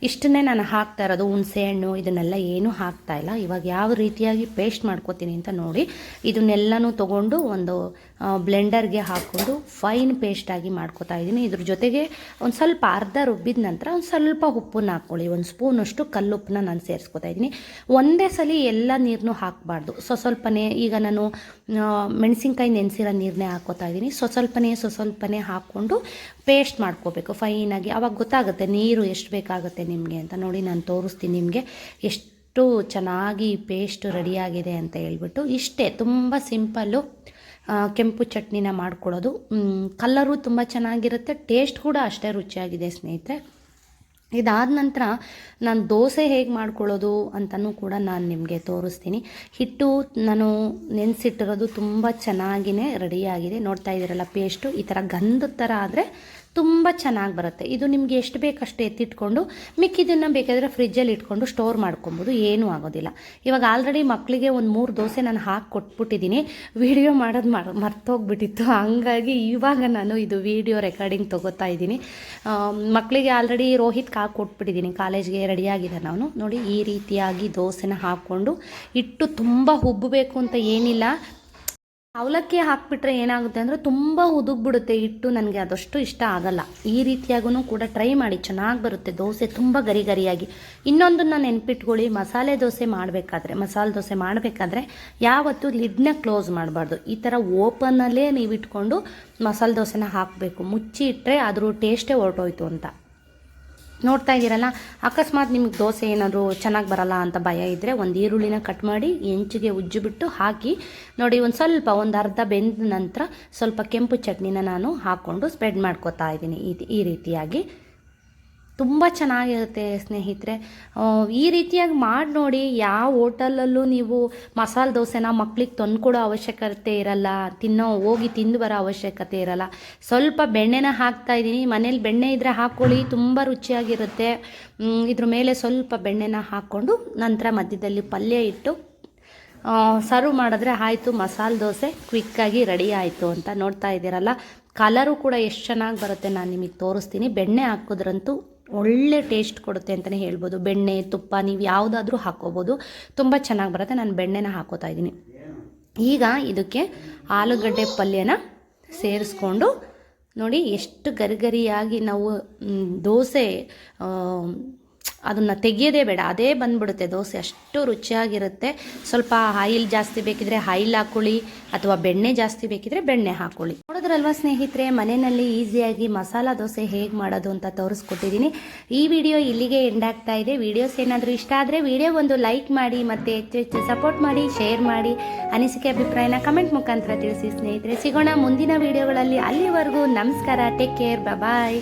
S2: ಇಷ್ಟನ್ನೇ ನಾನು ಹಾಕ್ತಾ ಇರೋದು ಹುಣಸೆಹಣ್ಣು ಇದನ್ನೆಲ್ಲ ಏನೂ ಹಾಕ್ತಾ ಇಲ್ಲ. ಇವಾಗ ಯಾವ ರೀತಿಯಾಗಿ ಪೇಸ್ಟ್ ಮಾಡ್ಕೋತೀನಿ ಅಂತ ನೋಡಿ. ಇದನ್ನೆಲ್ಲನೂ ತೊಗೊಂಡು ಒಂದು ಬ್ಲೆಂಡರ್ಗೆ ಹಾಕ್ಕೊಂಡು ಫೈನ್ ಪೇಸ್ಟಾಗಿ ಮಾಡ್ಕೋತಾ ಇದ್ದೀನಿ. ಇದ್ರ ಜೊತೆಗೆ ಒಂದು ಸ್ವಲ್ಪ ಅರ್ಧ ರುಬ್ಬಿದ ನಂತರ ಒಂದು ಸ್ವಲ್ಪ ಉಪ್ಪನ್ನ ಹಾಕ್ಕೊಳ್ಳಿ. ಒಂದು ಸ್ಪೂನಷ್ಟು ಕಲ್ಲುಪ್ಪನ್ನ ನಾನು ಸೇರಿಸ್ಕೊತಾ ಇದ್ದೀನಿ. ಒಂದೇ ಸಲ ಎಲ್ಲ ನೀರನ್ನು ಹಾಕಬಾರ್ದು. ಸೊ, ಸ್ವಲ್ಪನೇ ಈಗ ನಾನು ಮೆಣಸಿನಕಾಯಿ ನೆನೆಸಿರೋ ನೀರನ್ನೇ ಹಾಕೋತಾ ಇದ್ದೀನಿ. ಸೊ, ಸ್ವಲ್ಪನೇ ಸೊ, ಸ್ವಲ್ಪನೇ ಹಾಕ್ಕೊಂಡು ಪೇಸ್ಟ್ ಮಾಡ್ಕೋಬೇಕು. ಫೈನಾಗಿ ಅವಾಗ ಗೊತ್ತಾಗುತ್ತೆ ನೀರು ಎಷ್ಟು ಬೇಕಾಗುತ್ತೆ ನಿಮಗೆ ಅಂತ. ನೋಡಿ, ನಾನು ತೋರಿಸ್ತೀನಿ ನಿಮಗೆ ಎಷ್ಟು ಚೆನ್ನಾಗಿ ಪೇಸ್ಟ್ ರೆಡಿಯಾಗಿದೆ ಅಂತ ಹೇಳ್ಬಿಟ್ಟು ಇಷ್ಟೇ. ತುಂಬ ಸಿಂಪಲ್ಲು ಕೆಂಪು ಚಟ್ನಿನ ಮಾಡ್ಕೊಳ್ಳೋದು. ಕಲ್ಲರು ತುಂಬ ಚೆನ್ನಾಗಿರುತ್ತೆ. ಟೇಸ್ಟ್ ಕೂಡ ಅಷ್ಟೇ ರುಚಿಯಾಗಿದೆ ಸ್ನೇಹಿತರೆ. ಇದಾದ ನಂತರ ನಾನು ದೋಸೆ ಹೇಗೆ ಮಾಡ್ಕೊಳ್ಳೋದು ಅಂತಲೂ ಕೂಡ ನಾನು ನಿಮಗೆ ತೋರಿಸ್ತೀನಿ. ಹಿಟ್ಟು ನಾನು ನೆನೆಸಿಟ್ಟಿರೋದು ತುಂಬ ಚೆನ್ನಾಗಿಯೇ ರೆಡಿಯಾಗಿದೆ ನೋಡ್ತಾ ಇದ್ದೀರಲ್ಲ ಪೇಸ್ಟು ಈ ಥರ ಗಂಧದ ಥರ ಆದರೆ ತುಂಬ ಚೆನ್ನಾಗಿ ಬರುತ್ತೆ. ಇದು ನಿಮಗೆ ಎಷ್ಟು ಬೇಕಷ್ಟು ಎತ್ತಿಟ್ಕೊಂಡು, ಮಿಕ್ಕಿದನ್ನು ಬೇಕಾದರೆ ಫ್ರಿಜ್ಜಲ್ಲಿ ಇಟ್ಕೊಂಡು ಸ್ಟೋರ್ ಮಾಡ್ಕೊಬೋದು. ಏನೂ ಆಗೋದಿಲ್ಲ. ಇವಾಗ ಆಲ್ರೆಡಿ ಮಕ್ಕಳಿಗೆ ಒಂದು ಮೂರು ದೋಸೆ ನಾನು ಹಾಕಿ ಕೊಟ್ಬಿಟ್ಟಿದ್ದೀನಿ ವಿಡಿಯೋ ಮಾಡೋದು ಮರ್, ಮರ್ತೋಗ್ಬಿಟ್ಟಿತ್ತು. ಹಂಗಾಗಿ ಇವಾಗ ನಾನು ಇದು ವಿಡಿಯೋ ರೆಕಾರ್ಡಿಂಗ್ ತೊಗೋತಾ ಇದ್ದೀನಿ. ಮಕ್ಕಳಿಗೆ ಆಲ್ರೆಡಿ ರೋಹಿತ್ ಹಾಕಿ ಕೊಟ್ಬಿಟ್ಟಿದ್ದೀನಿ ಕಾಲೇಜ್ಗೆ ರೆಡಿಯಾಗಿದೆ ನಾನು ನೋಡಿ, ಈ ರೀತಿಯಾಗಿ ದೋಸೆನ ಹಾಕ್ಕೊಂಡು, ಇಟ್ಟು ತುಂಬ ಹುಬ್ಬಬೇಕು ಅಂತ ಏನಿಲ್ಲ. ಅವಲಕ್ಕಿ ಹಾಕ್ಬಿಟ್ರೆ ಏನಾಗುತ್ತೆ ಅಂದರೆ ತುಂಬ ಉದುಗ್ಬಿಡುತ್ತೆ ಹಿಟ್ಟು ನನಗೆ ಅದಷ್ಟು ಇಷ್ಟ ಆಗಲ್ಲ. ಈ ರೀತಿಯಾಗೂ ಕೂಡ ಟ್ರೈ ಮಾಡಿ, ಚೆನ್ನಾಗಿ ಬರುತ್ತೆ. ದೋಸೆ ತುಂಬ ಗರಿ ಗರಿಯಾಗಿ ಇನ್ನೊಂದನ್ನು ನೆನ್ಪಿಟ್ಕೊಳ್ಳಿ, ಮಸಾಲೆ ದೋಸೆ ಮಾಡಬೇಕಾದ್ರೆ, ಮಸಾಲೆ ದೋಸೆ ಮಾಡಬೇಕಾದ್ರೆ ಯಾವತ್ತೂ ಲಿಡ್ನ ಕ್ಲೋಸ್ ಮಾಡಬಾರ್ದು. ಈ ಥರ ಓಪನಲ್ಲೇ ನೀವು ಇಟ್ಕೊಂಡು ಮಸಾಲೆ ದೋಸೆನ ಹಾಕಬೇಕು. ಮುಚ್ಚಿ ಇಟ್ಟರೆ ಅದರ ಟೇಸ್ಟೇ ಹೊರಟೋಯ್ತು ಅಂತ. ನೋಡ್ತಾ ಇದ್ದೀರಲ್ಲ, ಅಕಸ್ಮಾತ್ ನಿಮ್ಗೆ ದೋಸೆ ಏನಾದರೂ ಚೆನ್ನಾಗಿ ಬರಲ್ಲ ಅಂತ ಭಯ ಇದ್ದರೆ ಒಂದು ಈರುಳ್ಳಿನ ಕಟ್ ಮಾಡಿ ಹೆಂಚಿಗೆ ಉಜ್ಜಿಬಿಟ್ಟು ಹಾಕಿ, ನೋಡಿ ಒಂದು ಸ್ವಲ್ಪ ಒಂದು ಅರ್ಧ ಬೆಂದ ನಂತರ ಸ್ವಲ್ಪ ಕೆಂಪು ಚಟ್ನಿನ ನಾನು ಹಾಕ್ಕೊಂಡು ಸ್ಪ್ರೆಡ್ ಮಾಡ್ಕೋತಾ ಇದ್ದೀನಿ ಈ ರೀತಿಯಾಗಿ. ತುಂಬ ಚೆನ್ನಾಗಿರುತ್ತೆ ಸ್ನೇಹಿತರೆ. ಈ ರೀತಿಯಾಗಿ ಮಾಡಿ ನೋಡಿ ಯಾವ ಹೋಟೆಲಲ್ಲೂ ನೀವು ಮಸಾಲೆ ದೋಸೆನ ಮಕ್ಳಿಗೆ ತಂದುಕೊಡೋ ಅವಶ್ಯಕತೆ ಇರಲ್ಲ, ತಿನ್ನೋ, ಹೋಗಿ ತಿಂದು ಬರೋ ಅವಶ್ಯಕತೆ ಇರಲ್ಲ. ಸ್ವಲ್ಪ ಬೆಣ್ಣೆನ ಹಾಕ್ತಾ ಇದ್ದೀನಿ ಮನೇಲಿ ಬೆಣ್ಣೆ ಇದ್ದರೆ ಹಾಕ್ಕೊಳ್ಳಿ ತುಂಬ ರುಚಿಯಾಗಿರುತ್ತೆ. ಇದ್ರ ಮೇಲೆ ಸ್ವಲ್ಪ ಬೆಣ್ಣೆನ ಹಾಕ್ಕೊಂಡು ನಂತರ ಮಧ್ಯದಲ್ಲಿ ಪಲ್ಯ ಇಟ್ಟು ಸರ್ವ್ ಮಾಡಿದ್ರೆ ಆಯಿತು, ಮಸಾಲೆ ದೋಸೆ ಕ್ವಿಕ್ಕಾಗಿ ರೆಡಿ ಆಯಿತು ಅಂತ ನೋಡ್ತಾ ಇದ್ದೀರಲ್ಲ. ಕಲರು ಕೂಡ ಎಷ್ಟು ಚೆನ್ನಾಗಿ ಬರುತ್ತೆ ನಾನು ನಿಮಗೆ ತೋರಿಸ್ತೀನಿ. ಬೆಣ್ಣೆ ಹಾಕಿದ್ರಂತೂ ಒಳ್ಳೆ ಟೇಸ್ಟ್ ಕೊಡುತ್ತೆ ಅಂತಲೇ ಹೇಳ್ಬೋದು. ಬೆಣ್ಣೆ, ತುಪ್ಪ, ನೀವು ಯಾವುದಾದ್ರೂ ಹಾಕೋಬೋದು. ತುಂಬ ಚೆನ್ನಾಗಿ ಬರುತ್ತೆ. ನಾನು ಬೆಣ್ಣೆನ ಹಾಕೋತಾ ಇದ್ದೀನಿ. ಈಗ ಇದಕ್ಕೆ ಆಲೂಗಡ್ಡೆ ಪಲ್ಯನ ಸೇರಿಸ್ಕೊಂಡು ನೋಡಿ ಎಷ್ಟು ಗರಿಗರಿಯಾಗಿ ನಾವು ದೋಸೆ ಅದನ್ನು ತೆಗೆಯೋದೇ ಬೇಡ. ಅದೇ ಬಂದ್ಬಿಡುತ್ತೆ ದೋಸೆ. ಅಷ್ಟು ರುಚಿಯಾಗಿರುತ್ತೆ. ಸ್ವಲ್ಪ ಆಯಿಲ್ ಜಾಸ್ತಿ ಬೇಕಿದ್ರೆ ಆಯಿಲ್ ಹಾಕೊಳ್ಳಿ ಅಥವಾ ಬೆಣ್ಣೆ ಜಾಸ್ತಿ ಬೇಕಿದ್ರೆ ಬೆಣ್ಣೆ ಹಾಕೊಳ್ಳಿ. ನೋಡಿದ್ರಲ್ವಾ ಸ್ನೇಹಿತರೆ, ಮನೆಯಲ್ಲಿ ಈಸಿಯಾಗಿ ಮಸಾಲ ದೋಸೆ ಹೇಗೆ ಮಾಡೋದು ಅಂತ ತೋರಿಸ್ಕೊಟ್ಟಿದ್ದೀನಿ. ಈ ವಿಡಿಯೋ ಇಲ್ಲಿಗೆ ಎಂಡ್ ಆಗ್ತಾ ಇದೆ. ವಿಡಿಯೋಸ್ ಏನಾದರೂ ಇಷ್ಟ ಆದರೆ ವಿಡಿಯೋ ಒಂದು ಲೈಕ್ ಮಾಡಿ, ಮತ್ತು ಹೆಚ್ಚು ಹೆಚ್ಚು ಸಪೋರ್ಟ್ ಮಾಡಿ, ಶೇರ್ ಮಾಡಿ. ಅನಿಸಿಕೆ, ಅಭಿಪ್ರಾಯನ ಕಮೆಂಟ್ ಮುಖಾಂತರ ತಿಳಿಸಿ ಸ್ನೇಹಿತರೆ. ಸಿಗೋಣ ಮುಂದಿನ ವಿಡಿಯೋಗಳಲ್ಲಿ. ಅಲ್ಲಿವರೆಗೂ ನಮಸ್ಕಾರ. Take care bye